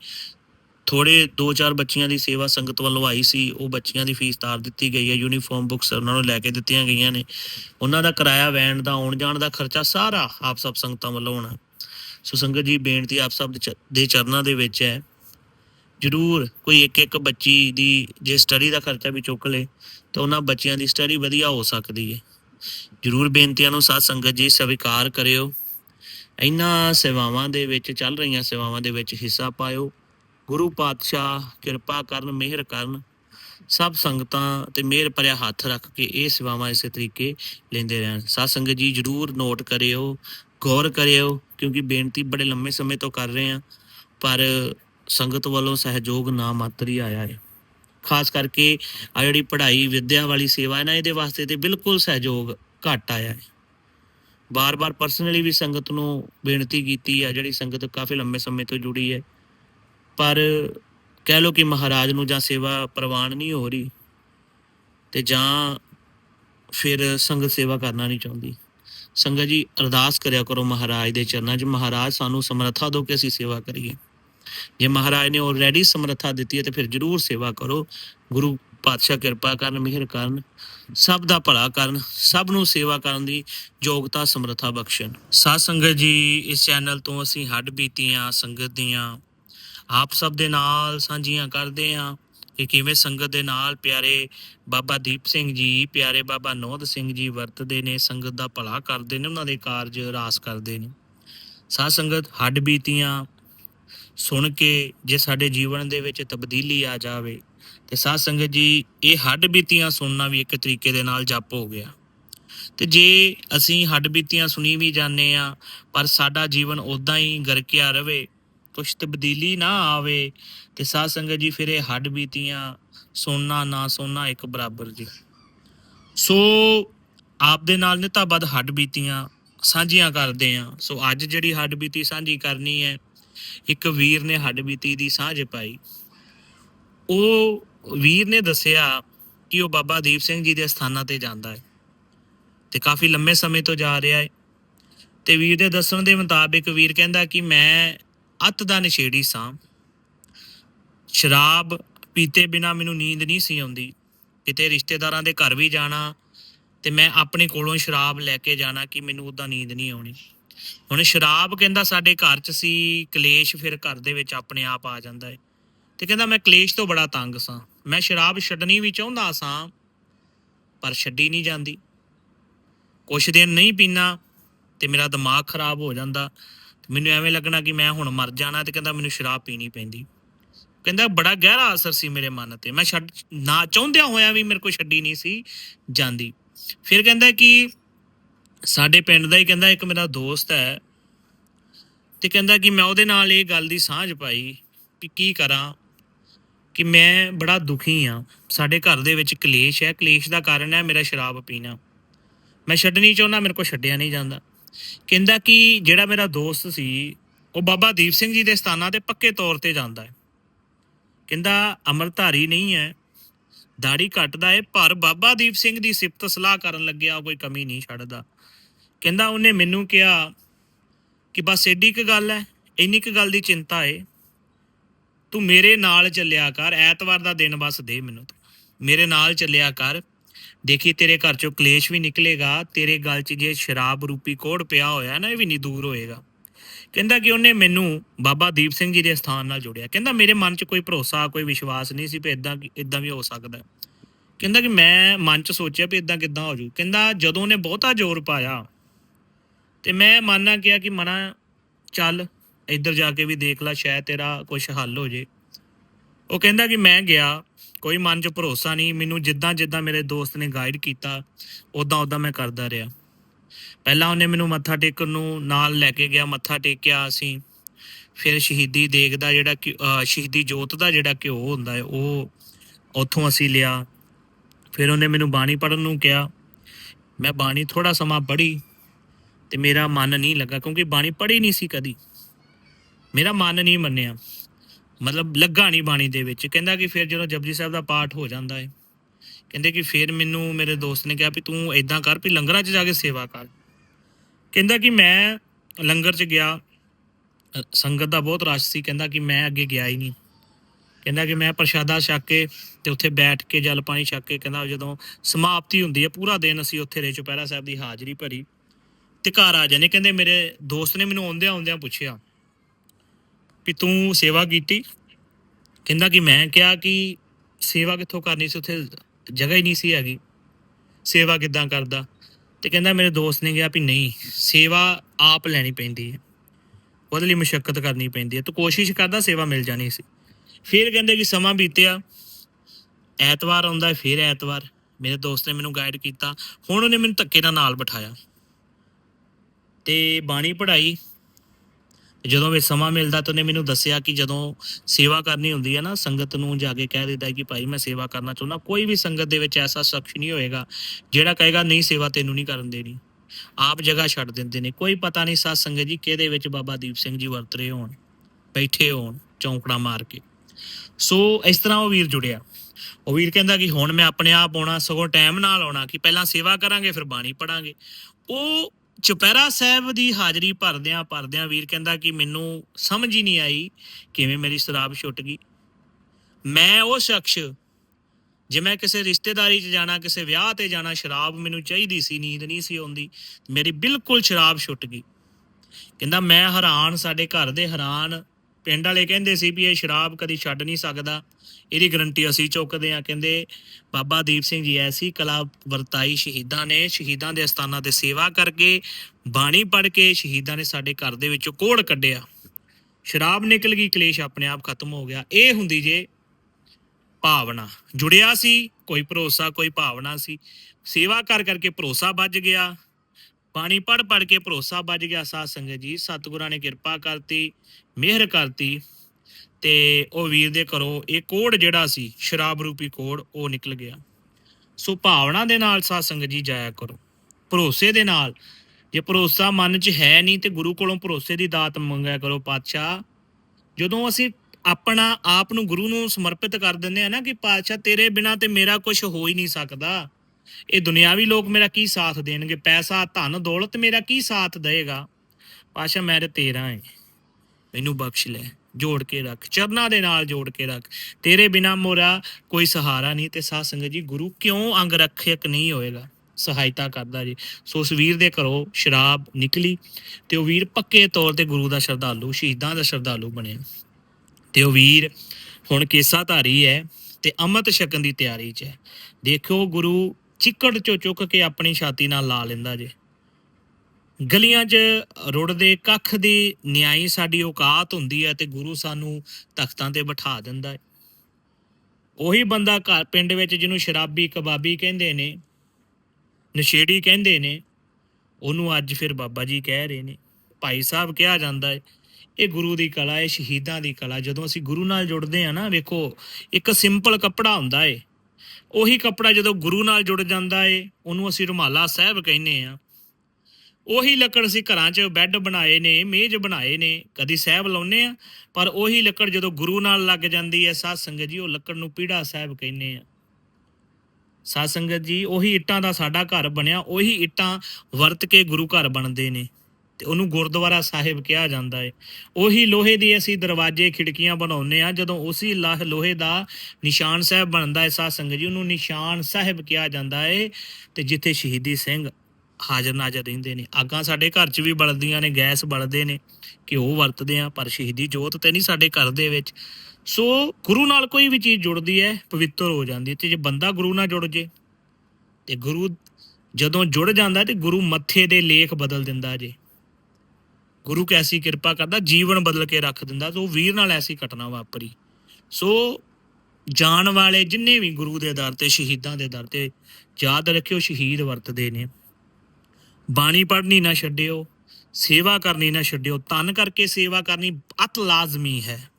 ਥੋੜੇ 2-4 ਬੱਚੀਆਂ ਦੀ ਸੇਵਾ ਸੰਗਤ ਵੱਲੋਂ ਆਈ ਸੀ। ਉਹ ਬੱਚੀਆਂ ਦੀ ਫੀਸ ਤਾਰ ਦਿੱਤੀ ਗਈ ਹੈ। ਯੂਨੀਫਾਰਮ ਬੁੱਕਸ ਉਹਨਾਂ ਨੂੰ ਲੈ ਕੇ ਦਿੱਤੀਆਂ ਗਈਆਂ ਨੇ। ਉਹਨਾਂ ਦਾ ਕਿਰਾਇਆ ਵੈਨ ਦਾ ਆਉਣ ਜਾਣ ਦਾ ਖਰਚਾ ਸਾਰਾ ਆਪ ਸਭ ਸੰਗਤਾਂ ਵੱਲੋਂ ਹੋਣਾ। ਸੋ ਸੰਗਤ ਜੀ ਬੇਨਤੀ ਆਪ ਸਭ ਦੇ ਚਰਨਾਂ ਦੇ ਵਿੱਚ ਹੈ। ਜ਼ਰੂਰ ਕੋਈ ਇੱਕ ਇੱਕ ਬੱਚੀ ਦੀ ਜੇ ਸਟੱਡੀ ਦਾ ਖਰਚਾ ਵੀ ਚੁੱਕ ਲੇ, ਤਾਂ ਉਹਨਾਂ ਬੱਚਿਆਂ ਦੀ ਸਟੱਡੀ ਵਧੀਆ ਹੋ ਸਕਦੀ ਹੈ। ਜ਼ਰੂਰ ਬੇਨਤੀਆਂ ਨੂੰ ਸਾਧ ਸੰਗਤ ਜੀ, ਸਵੀਕਾਰ ਕਰਿਓ। ਇਹਨਾਂ ਸੇਵਾਵਾਂ ਦੇ ਵਿੱਚ, ਚੱਲ ਰਹੀਆਂ ਸੇਵਾਵਾਂ ਦੇ ਵਿੱਚ ਹਿੱਸਾ ਪਾਇਓ। ਗੁਰੂ ਪਾਤਸ਼ਾਹ ਕਿਰਪਾ ਕਰਨ, ਮਿਹਰ ਕਰਨ। ਸਭ ਸੰਗਤਾਂ ਤੇ ਮਿਹਰ ਭਰਿਆ ਹੱਥ ਰੱਖ ਕੇ ਇਹ ਸੇਵਾਵਾਂ ਇਸੇ ਤਰੀਕੇ ਲੈਂਦੇ ਰਹਿਣ। ਸਾਧ ਸੰਗਤ ਜੀ, ਜਰੂਰ ਨੋਟ ਕਰਿਓ। ਗੌਰ ਕਰਿਓ, ਕਿਉਂਕਿ ਬੇਨਤੀ ਬੜੇ ਲੰਮੇ ਸਮੇਂ ਤੋਂ ਕਰ ਰਹੇ ਹਾਂ, ਪਰ ਸੰਗਤ ਵੱਲੋਂ ਸਹਿਯੋਗ ਨਾ ਮਾਤਰ ਹੀ ਆਇਆ ਹੈ। ਖਾਸ ਕਰਕੇ ਆ ਜਿਹੜੀ ਪੜ੍ਹਾਈ ਵਿਦਿਆ ਵਾਲੀ ਸੇਵਾ ਹੈ ਨਾ, ਇਹਦੇ ਵਾਸਤੇ ਤੇ ਬਿਲਕੁਲ ਸਹਿਯੋਗ ਘੱਟ ਆਇਆ ਹੈ। ਬਾਰ-ਬਾਰ ਪਰਸਨਲੀ ਵੀ ਸੰਗਤ ਨੂੰ ਬੇਨਤੀ ਕੀਤੀ ਆ ਜਿਹੜੀ ਸੰਗਤ ਕਾਫੀ ਲੰਮੇ ਸਮੇਂ ਤੋਂ ਜੁੜੀ ਹੈ। ਪਰ ਕਹਿ ਲੋ ਕਿ ਮਹਾਰਾਜ ਨੂੰ ਜਾਂ ਸੇਵਾ ਪ੍ਰਵਾਨ ਨਹੀਂ ਹੋ ਰਹੀ, ਤੇ ਜਾਂ ਫਿਰ ਸੰਗਤ ਸੇਵਾ ਕਰਨਾ ਨਹੀਂ ਚਾਹੁੰਦੀ। ਸੰਗਤ ਜੀ ਅਰਦਾਸ ਕਰਿਆ ਕਰੋ ਮਹਾਰਾਜ ਦੇ ਚਰਨਾਂ 'ਚ। ਮਹਾਰਾਜ ਸਾਨੂੰ ਸਮਰੱਥਾ ਦਿਓ ਕਿ ਅਸੀਂ ਸੇਵਾ ਕਰੀਏ। ਜੇ ਮਹਾਰਾਜ ਨੇ ਆਲਰੇਡੀ ਸਮਰੱਥਾ ਦਿੱਤੀ ਹੈ ਤੇ ਫਿਰ ਜਰੂਰ ਸੇਵਾ ਕਰੋ। ਗੁਰੂ ਪਾਤਸ਼ਾਹ ਕਿਰਪਾ ਕਰਨ, ਮਿਹਰ ਕਰਨ, ਸਭ ਦਾ ਭਲਾ ਕਰਨ, ਸਭ ਨੂੰ ਸੇਵਾ ਕਰਨ ਦੀ ਯੋਗਤਾ, ਸਮਰੱਥਾ ਬਖਸ਼ਣ। ਸਾਧ ਸੰਗਤ ਜੀ, ਇਸ ਚੈਨਲ ਤੋਂ ਅਸੀਂ ਹੱਡ ਬੀਤੀਆਂ, ਸੰਗਤ ਦੀਆਂ, ਆਪ ਸਭ ਦੇ ਨਾਲ ਸਾਂਝੀਆਂ ਕਰਦੇ ਹਾਂ। ਕਿ ਕਿਵੇਂ ਸੰਗਤ ਦੇ ਨਾਲ ਪਿਆਰੇ ਬਾਬਾ ਦੀਪ ਸਿੰਘ ਜੀ, ਪਿਆਰੇ ਬਾਬਾ ਨੋਦ ਸਿੰਘ ਜੀ ਵਰਤਦੇ ਨੇ, ਸੰਗਤ ਦਾ ਭਲਾ ਕਰਦੇ ਨੇ, ਉਹਨਾਂ ਦੇ ਕਾਰਜ ਰਾਸ ਕਰਦੇ ਨੇ। ਸਾਧ ਸੰਗਤ ਹੱਡ ਬੀਤੀਆਂ ਸੁਣ ਕੇ ਜੇ ਸਾਡੇ ਜੀਵਨ ਦੇ ਵਿੱਚ ਤਬਦੀਲੀ ਆ ਜਾਵੇ, ਤੇ ਸਾਧ ਸੰਗਤ ਜੀ, ਇਹ ਹੱਡ ਬੀਤੀਆਂ ਸੁਣਨਾ ਵੀ ਇੱਕ ਤਰੀਕੇ ਦੇ ਨਾਲ ਜਪ ਹੋ ਗਿਆ। ਤੇ ਜੇ ਅਸੀਂ ਹੱਡ ਬੀਤੀਆਂ ਸੁਣੀ ਵੀ ਜਾਂਦੇ ਆ ਪਰ ਸਾਡਾ ਜੀਵਨ ਉਦਾਂ ਹੀ ਗਰਕਿਆ ਰਵੇ ਕੁਛ ਤਬਦੀਲੀ ਨਾ ਆਵੇ ਤੇ ਸਾਧ ਸੰਗਤ ਜੀ ਫਿਰ ਇਹ ਹੱਡ ਬੀਤੀਆਂ, ਸੋਨਾ ਨਾ ਸੋਨਾ ਇੱਕ ਬਰਾਬਰ ਜੀ। ਸੋ ਆਪ ਦੇ ਨਾਲ ਨਿਤਾਬਦ ਹੱਡ ਬੀਤੀਆਂ, ਸਾਂਝੀਆਂ ਕਰਦੇ ਆ। ਸੋ ਅੱਜ ਜਿਹੜੀ ਹੱਡ ਬੀਤੀ, ਸਾਂਝੀ ਕਰਨੀ ਹੈ। ਇੱਕ ਵੀਰ ਨੇ ਹੱਡ ਬੀਤੀ ਦੀ ਸਾਂਝ ਪਾਈ। ਉਹ ਵੀਰ ਨੇ ਦੱਸਿਆ ਕਿ ਉਹ ਬਾਬਾ ਦੀਪ ਸਿੰਘ ਜੀ ਦੇ ਸਥਾਨਾਂ ਤੇ ਜਾਂਦਾ ਹੈ। ਤੇ ਕਾਫੀ ਲੰਮੇ ਸਮੇਂ ਤੋਂ ਜਾ ਰਿਹਾ ਹੈ। ਤੇ ਵੀਰ ਦੇ ਦੱਸਣ ਦੇ ਮੁਤਾਬਿਕ ਵੀਰ ਕਹਿੰਦਾ ਕਿ ਮੈਂ ਅੱਤ ਦਾ ਨਸ਼ੇੜੀ ਸਾਂ। ਸ਼ਰਾਬ ਪੀਤੇ ਬਿਨਾ ਮੈਨੂੰ ਨੀਂਦ ਨਹੀਂ ਸੀ ਆਉਂਦੀ। ਕਿਤੇ ਰਿਸ਼ਤੇਦਾਰਾਂ ਦੇ ਘਰ ਵੀ ਜਾਣਾ ਤੇ ਮੈਂ ਆਪਣੇ ਕੋਲੋਂ ਸ਼ਰਾਬ ਲੈ ਕੇ ਜਾਣਾ ਕਿ ਮੈਨੂੰ ਉਦਾਂ ਨੀਂਦ ਨਹੀਂ ਆਉਣੀ। ਹੁਣ ਸ਼ਰਾਬ ਕਹਿੰਦਾ ਸਾਡੇ ਘਰ 'ਚ ਸੀ, ਕਲੇਸ਼ ਫਿਰ ਘਰ ਦੇ ਵਿੱਚ ਆਪਣੇ ਆਪ ਆ ਜਾਂਦਾ ਹੈ ਤੇ ਕਹਿੰਦਾ ਮੈਂ ਕਲੇਸ਼ ਤੋਂ ਬੜਾ ਤੰਗ ਸਾਂ। ਮੈਂ ਸ਼ਰਾਬ ਛੱਡਣੀ ਵੀ ਚਾਹੁੰਦਾ ਸਾਂ, ਪਰ ਛੱਡੀ ਨਹੀਂ ਜਾਂਦੀ। ਕੁਛ ਦਿਨ ਨਹੀਂ ਪੀਣਾ ਤੇ ਮੇਰਾ ਦਿਮਾਗ ਖਰਾਬ ਹੋ ਜਾਂਦਾ। ਤੇ ਮੈਨੂੰ ਐਵੇਂ ਲੱਗਣਾ ਕਿ ਮੈਂ ਹੁਣ ਮਰ ਜਾਣਾ ਤੇ ਕਹਿੰਦਾ ਮੈਨੂੰ ਸ਼ਰਾਬ ਪੀਣੀ ਪੈਂਦੀ। ਕਹਿੰਦਾ ਬੜਾ ਗਹਿਰਾ ਅਸਰ ਸੀ ਮੇਰੇ ਮਨ ਤੇ। ਮੈਂ ਛੱਡ ਨਾ ਚਾਹੁੰਦਿਆਂ ਹੋਇਆ ਵੀ ਮੇਰੇ ਕੋਲ ਛੱਡੀ ਨਹੀਂ ਸੀ ਜਾਂਦੀ। ਫਿਰ ਕਹਿੰਦਾ ਕਿ ਸਾਡੇ ਪਿੰਡ ਦਾ ਹੀ ਕਹਿੰਦਾ ਇੱਕ ਮੇਰਾ ਦੋਸਤ ਹੈ ਤੇ ਕਹਿੰਦਾ ਕਿ ਮੈਂ ਉਹਦੇ ਨਾਲ ਇਹ ਗੱਲ ਦੀ ਸਾਂਝ ਪਾਈ ਕਿ ਕੀ ਕਰਾਂ ਕਿ ਮੈਂ ਬੜਾ ਦੁਖੀ ਆ ਸਾਡੇ ਘਰ ਦੇ ਵਿੱਚ ਕਲੇਸ਼ ਹੈ। ਕਲੇਸ਼ ਦਾ ਕਾਰਨ ਹੈ ਮੇਰਾ ਸ਼ਰਾਬ ਪੀਣਾ। ਮੈਂ ਛੱਡਣੀ ਚਾਹੁੰਦਾ, ਮੇਰੇ ਕੋਲ ਛੱਡਿਆ ਨਹੀਂ ਜਾਂਦਾ। ਕਹਿੰਦਾ ਕਿ ਜਿਹੜਾ ਮੇਰਾ ਦੋਸਤ ਸੀ, ਉਹ ਬਾਬਾ ਦੀਪ ਸਿੰਘ ਜੀ ਦੇ ਸਥਾਨਾਂ ਤੇ ਪੱਕੇ ਤੌਰ ਤੇ ਜਾਂਦਾ ਹੈ। ਕਹਿੰਦਾ, ਅਮਰਧਾਰੀ ਨਹੀਂ ਹੈ। ਦਾੜੀ ਕੱਟਦਾ ਏ, ਪਰ ਬਾਬਾ ਦੀਪ ਸਿੰਘ ਦੀ ਸਿਫਤ ਸਲਾਹ ਕਰਨ ਲੱਗਿਆ ਕੋਈ ਕਮੀ ਨਹੀਂ ਛੱਡਦਾ। ਕਹਿੰਦਾ, ਉਹਨੇ ਮੈਨੂੰ ਕਿਹਾ ਕਿ ਬਸ ਏਡੀ ਕੁ ਗੱਲ ਹੈ, ਇੰਨੀ ਕੁ ਗੱਲ ਦੀ ਚਿੰਤਾ ਏ। ਤੂੰ ਮੇਰੇ ਨਾਲ ਚੱਲਿਆ ਕਰ, ਐਤਵਾਰ ਦਾ ਦਿਨ ਬਸ ਦੇ ਮੈਨੂੰ ਤੂੰ। ਮੇਰੇ ਨਾਲ ਚੱਲਿਆ ਕਰ। ਦੇਖੀ, ਤੇਰੇ ਘਰ ਚੋਂ ਕਲੇਸ਼ ਵੀ ਨਿਕਲੇਗਾ, ਤੇਰੇ ਗਲ 'ਚ ਜੇ ਸ਼ਰਾਬ ਰੂਪੀ ਕੋੜ ਪਿਆ ਹੋਇਆ ਨਾ, ਇਹ ਵੀ ਨਹੀਂ ਦੂਰ ਹੋਏਗਾ। ਕਹਿੰਦਾ ਕਿ ਉਹਨੇ ਮੈਨੂੰ ਬਾਬਾ ਦੀਪ ਸਿੰਘ ਜੀ ਦੇ ਸਥਾਨ ਨਾਲ ਜੋੜਿਆ। ਕਹਿੰਦਾ ਮੇਰੇ ਮਨ 'ਚ ਕੋਈ ਭਰੋਸਾ, ਕੋਈ ਵਿਸ਼ਵਾਸ ਨਹੀਂ ਸੀ ਵੀ ਇਦਾਂ ਇਦਾਂ ਵੀ ਹੋ ਸਕਦਾ। ਕਹਿੰਦਾ ਕਿ ਮੈਂ ਮਨ 'ਚ ਸੋਚਿਆ ਵੀ ਇਦਾਂ ਕਿੱਦਾਂ ਹੋ ਜੂ। ਕਹਿੰਦਾ ਜਦੋਂ ਉਹਨੇ ਬਹੁਤਾ ਜ਼ੋਰ ਪਾਇਆ ਤੇ ਮੈਂ ਮੰਨਣਾ ਕਿਹਾ ਕਿ ਮਨਾ, ਚੱਲ ਇੱਧਰ ਜਾ ਕੇ ਵੀ ਦੇਖ ਲੈ, ਸ਼ਾਇਦ ਤੇਰਾ ਕੁਝ ਹੱਲ ਹੋ ਜੇ। ਉਹ ਕਹਿੰਦਾ ਕਿ ਮੈਂ ਗਿਆ, ਕੋਈ ਮਨ 'ਚ ਭਰੋਸਾ ਨਹੀਂ, ਮੈਨੂੰ ਜਿੱਦਾਂ ਜਿੱਦਾਂ ਮੇਰੇ ਦੋਸਤ ਨੇ ਗਾਈਡ ਕੀਤਾ ਉਦਾਂ ਉਦਾਂ ਮੈਂ ਕਰਦਾ ਰਿਹਾ। ਪਹਿਲਾਂ ਉਹਨੇ ਮੈਨੂੰ ਮੱਥਾ ਟੇਕਣ ਨੂੰ ਨਾਲ ਲੈ ਕੇ ਗਿਆ, ਮੱਥਾ ਟੇਕਿਆ ਅਸੀਂ। ਫਿਰ ਸ਼ਹੀਦੀ ਦੇਗ ਦਾ ਜਿਹੜਾ ਕਿ- ਸ਼ਹੀਦੀ ਜੋਤ ਦਾ ਜਿਹੜਾ ਘਿਓ ਹੁੰਦਾ ਹੈ, ਉਹ ਉੱਥੋਂ ਅਸੀਂ ਲਿਆ। ਫਿਰ ਉਹਨੇ ਮੈਨੂੰ ਬਾਣੀ ਪੜਨ ਨੂੰ ਕਿਹਾ। ਮੈਂ ਬਾਣੀ ਥੋੜਾ ਸਮਾਂ ਪੜ੍ਹੀ ਤੇ ਮੇਰਾ ਮਨ ਨਹੀਂ ਲੱਗਾ, ਕਿਉਂਕਿ ਬਾਣੀ ਪੜ੍ਹੀ ਨਹੀਂ ਸੀ ਕਦੀ। ਮੇਰਾ ਮਨ ਨਹੀਂ ਮੰਨਿਆ। ਮਤਲਬ ਲੱਗਾ ਨਹੀਂ ਬਾਣੀ ਦੇ ਵਿੱਚ। ਕਹਿੰਦਾ ਕਿ ਫਿਰ ਜਦੋਂ ਜਪਜੀ ਸਾਹਿਬ ਦਾ ਪਾਠ ਹੋ ਜਾਂਦਾ ਹੈ, ਕਹਿੰਦੇ ਕਿ ਫਿਰ ਮੈਨੂੰ ਮੇਰੇ ਦੋਸਤ ਨੇ ਕਿਹਾ ਵੀ ਤੂੰ ਇਦਾਂ ਕਰ ਵੀ ਲੰਗਰਾਂ 'ਚ ਜਾ ਕੇ ਸੇਵਾ ਕਰ। ਕਹਿੰਦਾ ਕਿ ਮੈਂ ਲੰਗਰ 'ਚ ਗਿਆ ਸੰਗਤ ਦਾ ਬਹੁਤ ਰਸ਼ ਸੀ, ਕਹਿੰਦਾ ਕਿ ਮੈਂ ਅੱਗੇ ਗਿਆ ਹੀ ਨਹੀਂ। ਕਹਿੰਦਾ ਕਿ ਮੈਂ ਪ੍ਰਸ਼ਾਦਾ ਛਕ ਕੇ ਤੇ ਉੱਥੇ ਬੈਠ ਕੇ ਜਲ ਪਾਣੀ ਛਕ ਕੇ, ਕਹਿੰਦਾ ਜਦੋਂ ਸਮਾਪਤੀ ਹੁੰਦੀ ਹੈ, ਪੂਰਾ ਦਿਨ ਅਸੀਂ ਉੱਥੇ ਰਹੇ, ਚੁਪਹਿਰਾ ਸਾਹਿਬ ਦੀ ਹਾਜ਼ਰੀ ਭਰੀ। ਤੇ ਘਰ ਆ ਜਾਣੇ, ਕਹਿੰਦੇ ਮੇਰੇ ਦੋਸਤ ਨੇ ਮੈਨੂੰ ਆਉਂਦਿਆਂ ਆਉਂਦਿਆਂ ਪੁੱਛਿਆ ਵੀ ਤੂੰ ਸੇਵਾ ਕੀਤੀ? ਕਹਿੰਦਾ ਕਿ ਮੈਂ ਕਿਹਾ ਕਿ ਸੇਵਾ ਕਿੱਥੋਂ ਕਰਨੀ ਸੀ, ਉੱਥੇ ਜਗ੍ਹਾ ਹੀ ਨਹੀਂ ਸੀ ਹੈਗੀ। ਸੇਵਾ ਕਿੱਦਾਂ ਕਰਦਾ? ਤੇ ਕਹਿੰਦਾ ਮੇਰੇ ਦੋਸਤ ਨੇ ਕਿਹਾ ਵੀ ਨਹੀਂ, ਸੇਵਾ ਆਪ ਲੈਣੀ ਪੈਂਦੀ ਹੈ। ਉਹਦੇ ਲਈ ਮੁਸ਼ਕਲ ਕਰਨੀ ਪੈਂਦੀ ਹੈ। ਤੂੰ ਕੋਸ਼ਿਸ਼ ਕਰਦਾ ਸੇਵਾ ਮਿਲ ਜਾਣੀ ਸੀ। ਫਿਰ ਕਹਿੰਦੇ ਕਿ ਸਮਾਂ ਬੀਤਿਆ। ਐਤਵਾਰ ਆਉਂਦਾ, ਫਿਰ ਐਤਵਾਰ। ਮੇਰੇ ਦੋਸਤ ਨੇ ਮੈਨੂੰ ਗਾਈਡ ਕੀਤਾ। ਹੁਣ ਉਹਨੇ ਮੈਨੂੰ ਧੱਕੇ ਨਾਲ ਨਾਲ ਬਿਠਾਇਆ। ਤੇ ਬਾਣੀ ਪੜ੍ਹਾਈ ਜਦੋਂ ਵੀ ਸਮਾਂ ਮਿਲਦਾ ਤਾਂ ਉਹਨੇ ਮੈਨੂੰ ਦੱਸਿਆ ਕਿ ਜਦੋਂ ਸੇਵਾ ਕਰਨੀ ਹੁੰਦੀ ਹੈ ਨਾ, ਸੰਗਤ ਨੂੰ ਜਾ ਕੇ ਕਹਿ ਦਿੰਦਾ ਕਿ ਭਾਈ ਮੈਂ ਸੇਵਾ ਕਰਨਾ ਚਾਹੁੰਦਾ, ਕੋਈ ਵੀ ਸੰਗਤ ਦੇ ਵਿੱਚ ਐਸਾ ਸ਼ਖਸ ਨਹੀਂ ਹੋਏਗਾ ਜਿਹੜਾ ਕਹੇਗਾ, ਨਹੀਂ, ਸੇਵਾ ਤੈਨੂੰ ਨਹੀਂ ਕਰਨ ਦੇਣੀ। ਆਪ ਜਗ੍ਹਾ ਛੱਡ ਦਿੰਦੇ ਨੇ। ਕੋਈ ਪਤਾ ਨਹੀਂ ਸਾਧ ਸੰਗਤ ਜੀ ਕਿਹਦੇ ਵਿੱਚ ਬਾਬਾ ਦੀਪ ਸਿੰਘ ਜੀ ਵਰਤ ਰਹੇ ਹੋਣ, ਬੈਠੇ ਹੋਣ, ਚੌਂਕੜਾ ਮਾਰ ਕੇ। ਸੋ ਇਸ ਤਰ੍ਹਾਂ ਉਹ ਵੀਰ ਜੁੜਿਆ। ਉਹ ਵੀਰ ਕਹਿੰਦਾ ਕਿ ਹੁਣ ਮੈਂ ਆਪਣੇ ਆਪ ਆਉਣਾ, ਸਗੋਂ ਟਾਈਮ ਨਾਲ ਆਉਣਾ ਕਿ ਪਹਿਲਾਂ ਸੇਵਾ ਕਰਾਂਗੇ, ਫਿਰ ਬਾਣੀ ਪੜਾਂਗੇ ਉਹ ਚੁਪਹਿਰਾ ਸਾਹਿਬ ਦੀ ਹਾਜ਼ਰੀ ਭਰਦਿਆਂ ਭਰਦਿਆਂ ਵੀਰ ਕਹਿੰਦਾ ਕਿ ਮੈਨੂੰ ਸਮਝ ਹੀ ਨਹੀਂ ਆਈ ਕਿਵੇਂ ਮੇਰੀ ਸ਼ਰਾਬ ਛੁੱਟ ਗਈ। ਮੈਂ ਉਹ ਸ਼ਖਸ, ਜੇ ਮੈਂ ਕਿਸੇ ਰਿਸ਼ਤੇਦਾਰੀ 'ਚ ਜਾਣਾ, ਕਿਸੇ ਵਿਆਹ ਤੇ ਜਾਣਾ, ਸ਼ਰਾਬ ਮੈਨੂੰ ਚਾਹੀਦੀ ਸੀ, ਨੀਂਦ ਨਹੀਂ ਸੀ ਆਉਂਦੀ, ਮੇਰੀ ਬਿਲਕੁਲ ਸ਼ਰਾਬ ਛੁੱਟ ਗਈ। ਕਹਿੰਦਾ ਮੈਂ ਹੈਰਾਨ, ਸਾਡੇ ਘਰ ਦੇ ਹੈਰਾਨ, ਪਿੰਡ ਵਾਲੇ ਕਹਿੰਦੇ ਸੀ ਵੀ ਇਹ ਸ਼ਰਾਬ ਕਦੀ ਛੱਡ ਨਹੀਂ ਸਕਦਾ। ਇਹਦੀ ਗਰੰਟੀ ਅਸੀਂ ਚੁੱਕਦੇ ਆ ਕਹਿੰਦੇ ਬਾਬਾ ਦੀਪ ਸਿੰਘ ਜੀ ਐਸੀ ਕਲਾ ਵਰਤਾਈ ਸ਼ਹੀਦਾਂ ਨੇ, ਸ਼ਹੀਦਾਂ ਦੇ ਅਸਥਾਨਾਂ ਤੇ ਸੇਵਾ ਕਰਕੇ ਬਾਣੀ ਪੜ੍ਹ ਕੇ ਸ਼ਹੀਦਾਂ ਨੇ ਸਾਡੇ ਘਰ ਦੇ ਵਿੱਚੋਂ ਕੋੜ ਕੱਢਿਆ। ਸ਼ਰਾਬ ਨਿਕਲ ਗਈ, ਕਲੇਸ਼ ਆਪਣੇ ਆਪ ਖਤਮ ਹੋ ਗਿਆ। ਇਹ ਹੁੰਦੀ ਜੇ ਭਾਵਨਾ। ਜੁੜਿਆ ਸੀ, ਕੋਈ ਭਰੋਸਾ, ਕੋਈ ਭਾਵਨਾ ਸੀ। ਸੇਵਾ ਕਰ ਕਰਕੇ ਭਰੋਸਾ ਵੱਜ ਗਿਆ। ਬਾਣੀ ਪੜ ਪੜ ਕੇ ਭਰੋਸਾ ਵੱਜ ਗਿਆ। ਸਾਧ ਸੰਗਤ ਜੀ, ਸਤਿਗੁਰਾਂ ਨੇ ਕਿਰਪਾ ਕਰਤੀ, ਮਿਹਰ ਕਰਤੀ। ਤੇ ਉਹ ਵੀਰ ਦੇ ਘਰੋਂ ਇਹ ਕੋੜ ਜਿਹੜਾ ਸੀ, ਸ਼ਰਾਬ ਰੂਪੀ ਕੋੜ ਉਹ ਨਿਕਲ ਗਿਆ। ਸੋ ਭਾਵਨਾ ਦੇ ਨਾਲ ਸਾਧ ਸੰਗਤ ਜੀ ਜਾਇਆ ਕਰੋ। ਭਰੋਸੇ ਦੇ ਨਾਲ, ਜੇ ਭਰੋਸਾ ਮਨ 'ਚ ਹੈ ਨਹੀਂ ਤੇ ਗੁਰੂ ਕੋਲੋਂ ਭਰੋਸੇ ਦੀ ਦਾਤ ਮੰਗਿਆ ਕਰੋ ਪਾਤਸ਼ਾਹ। ਜਦੋਂ ਅਸੀਂ ਆਪਣਾ ਆਪ ਨੂੰ ਗੁਰੂ ਨੂੰ ਸਮਰਪਿਤ ਕਰ ਦਿੰਦੇ ਆ ਨਾ ਕਿ ਪਾਤਸ਼ਾਹ ਤੇਰੇ ਬਿਨਾ ਤੇ ਮੇਰਾ ਕੁਝ ਹੋ ਹੀ ਨਹੀਂ ਸਕਦਾ, ਇਹ ਦੁਨਿਆਵੀ ਲੋਕ ਮੇਰਾ ਕੀ ਸਾਥ ਦੇਣਗੇ? ਪੈਸਾ, ਧਨ, ਦੌਲਤ ਮੇਰਾ ਕੀ ਸਾਥ ਦੇਗਾ ਪਾਤਸ਼ਾਹ, ਮੈਂ ਤੇ ਤੇਰਾ ਹਾਂ। ਮੈਨੂੰ ਬਖਸ਼ ਲੈ, ਜੋੜ ਕੇ ਰੱਖ, ਚਰਨਾਂ ਦੇ ਨਾਲ ਜੋੜ ਕੇ ਰੱਖ। ਤੇਰੇ ਬਿਨਾ ਮੋਰਾ ਕੋਈ ਸਹਾਰਾ ਨਹੀਂ ਤੇ ਸਾਧ ਸੰਗਤ ਜੀ, ਗੁਰੂ ਕਿਉਂ ਅੰਗ ਰੱਖਿਅਕ ਨਹੀਂ ਹੋਏਗਾ? ਸਹਾਇਤਾ ਕਰਦਾ ਜੀ। ਸੋ ਉਸ ਵੀਰ ਦੇ ਘਰੋਂ ਸ਼ਰਾਬ ਨਿਕਲੀ ਤੇ ਉਹ ਵੀਰ ਪੱਕੇ ਤੌਰ ਤੇ ਗੁਰੂ ਦਾ ਸ਼ਰਧਾਲੂ, ਸ਼ਹੀਦਾਂ ਦਾ ਸ਼ਰਧਾਲੂ ਬਣਿਆ। ਤੇ ਉਹ ਵੀਰ ਹੁਣ ਕੇਸਾ ਧਾਰੀ ਹੈ ਤੇ ਅੰਮ੍ਰਿਤ ਛਕਣ ਦੀ ਤਿਆਰੀ 'ਚ ਹੈ। ਦੇਖਿਓ ਗੁਰੂ ਚਿੱਕੜ ਚੋਂ ਚੁੱਕ ਕੇ ਆਪਣੀ ਛਾਤੀ ਨਾਲ ਲਾ ਲੈਂਦਾ ਜੇ। ਗਲੀਆਂ 'ਚ ਰੁੜਦੇ ਕੱਖ ਦੀ ਨਿਆਈ ਸਾਡੀ ਔਕਾਤ ਹੁੰਦੀ ਹੈ ਤੇ ਗੁਰੂ ਸਾਨੂੰ ਤਖਤਾਂ ਤੇ ਬਿਠਾ ਦਿੰਦਾ ਹੈ। ਉਹੀ ਬੰਦਾ ਘਰ ਪਿੰਡ ਵਿੱਚ ਜਿਹਨੂੰ ਸ਼ਰਾਬੀ ਕਬਾਬੀ ਕਹਿੰਦੇ ਨੇ, ਨਸ਼ੇੜੀ ਕਹਿੰਦੇ ਨੇ, ਉਹਨੂੰ ਅੱਜ ਫਿਰ ਬਾਬਾ ਜੀ ਕਹਿ ਰਹੇ ਨੇ। ਭਾਈ ਸਾਹਿਬ ਕਿਹਾ ਜਾਂਦਾ ਹੈ, ਇਹ ਗੁਰੂ ਦੀ ਕਲਾ ਹੈ ਸ਼ਹੀਦਾਂ ਦੀ ਕਲਾ। ਜਦੋਂ ਅਸੀਂ ਗੁਰੂ ਨਾਲ ਜੁੜਦੇ ਆ ਨਾ, ਵੇਖੋ, ਇੱਕ ਸਿੰਪਲ ਕੱਪੜਾ ਹੁੰਦਾ ਏ। ਉਹੀ ਕੱਪੜਾ ਜਦੋਂ ਗੁਰੂ ਨਾਲ ਜੁੜ ਜਾਂਦਾ ਏ, ਉਹਨੂੰ ਅਸੀਂ ਰੁਮਾਲਾ ਸਾਹਿਬ ਕਹਿੰਦੇ ਆ ਉਹੀ ਲੱਕੜ ਅਸੀਂ ਘਰਾਂ 'ਚ ਬੈੱਡ ਬਣਾਏ ਨੇ, ਮੇਜ਼ ਬਣਾਏ ਨੇ, ਕਦੀ ਸਾਹਿਬ ਲਾਉਨੇ ਆ ਪਰ ਉਹੀ ਲੱਕੜ ਜਦੋਂ ਗੁਰੂ ਨਾਲ ਲੱਗ ਜਾਂਦੀ ਹੈ, ਸਾਧ ਸੰਗਤ ਜੀ ਉਹ ਲੱਕੜ ਨੂੰ ਪੀੜਾ ਸਾਹਿਬ ਕਹਿੰਦੇ ਆ। ਸਾਧ ਸੰਗਤ ਜੀ, ਉਹੀ ਇੱਟਾਂ ਦਾ ਸਾਡਾ ਘਰ ਬਣਿਆ, ਉਹੀ ਇੱਟਾਂ ਵਰਤ ਕੇ ਗੁਰੂ ਘਰ ਬਣਦੇ ਨੇ, ਤੇ ਉਹਨੂੰ ਗੁਰਦੁਆਰਾ ਸਾਹਿਬ ਕਿਹਾ ਜਾਂਦਾ ਹੈ ਉਹੀ ਲੋਹੇ ਦੀ ਅਸੀਂ ਦਰਵਾਜ਼ੇ, ਖਿੜਕੀਆਂ ਬਣਾਉਂਦੇ ਆ ਜਦੋਂ ਉਸੇ ਲਾਹ ਲੋਹੇ ਦਾ ਨਿਸ਼ਾਨ ਸਾਹਿਬ ਬਣਦਾ ਹੈ, ਸਾਧ ਸੰਗਤ ਜੀ, ਉਹਨੂੰ ਨਿਸ਼ਾਨ ਸਾਹਿਬ ਕਿਹਾ ਜਾਂਦਾ ਹੈ ਤੇ ਜਿੱਥੇ ਸ਼ਹੀਦੀ ਸਿੰਘ ਹਾਜ਼ਰ ਨਾਜ਼ਰ ਰਹਿੰਦੇ ਨੇ। ਆਗਾਂ ਸਾਡੇ ਘਰ 'ਚ ਵੀ ਬਲਦੀਆਂ ਨੇ, ਗੈਸ ਬਲਦੇ ਨੇ ਘਿਓ ਵਰਤਦੇ ਆ, ਪਰ ਸ਼ਹੀਦੀ ਜੋਤ ਤੇ ਨਹੀਂ ਸਾਡੇ ਘਰ ਦੇ ਵਿੱਚ। ਸੋ ਗੁਰੂ ਨਾਲ ਕੋਈ ਵੀ ਚੀਜ਼ ਜੁੜਦੀ ਹੈ ਪਵਿੱਤਰ ਹੋ ਜਾਂਦੀ ਤੇ ਜੇ ਬੰਦਾ ਗੁਰੂ ਨਾਲ ਜੁੜ ਜੇ, ਤੇ ਗੁਰੂ ਜਦੋਂ ਜੁੜ ਜਾਂਦਾ ਤੇ ਗੁਰੂ ਮੱਥੇ ਦੇ ਲੇਖ ਬਦਲ ਦਿੰਦਾ ਜੇ। ਗੁਰੂ ਕੈਸੀ ਕਿਰਪਾ ਕਰਦਾ, ਜੀਵਨ ਬਦਲ ਕੇ ਰੱਖ ਦਿੰਦਾ ਸੋ ਵੀਰ ਨਾਲ ਐਸੀ ਘਟਨਾ ਵਾਪਰੀ। ਸੋ ਜਾਣ ਵਾਲੇ ਜਿੰਨੇ ਵੀ ਗੁਰੂ ਦੇ ਦਰ ਤੇ, ਸ਼ਹੀਦਾਂ ਦੇ ਦਰ ਤੇ, ਯਾਦ ਰੱਖਿਓ, ਸ਼ਹੀਦ ਵਰਤਦੇ ਨੇ। ਬਾਣੀ ਪੜ੍ਹਨੀ ਨਾ ਛੱਡਿਓ, ਸੇਵਾ ਕਰਨੀ ਨਾ ਛੱਡਿਓ ਤਨ ਕਰਕੇ ਸੇਵਾ ਕਰਨੀ ਅਤ ਲਾਜ਼ਮੀ ਹੈ।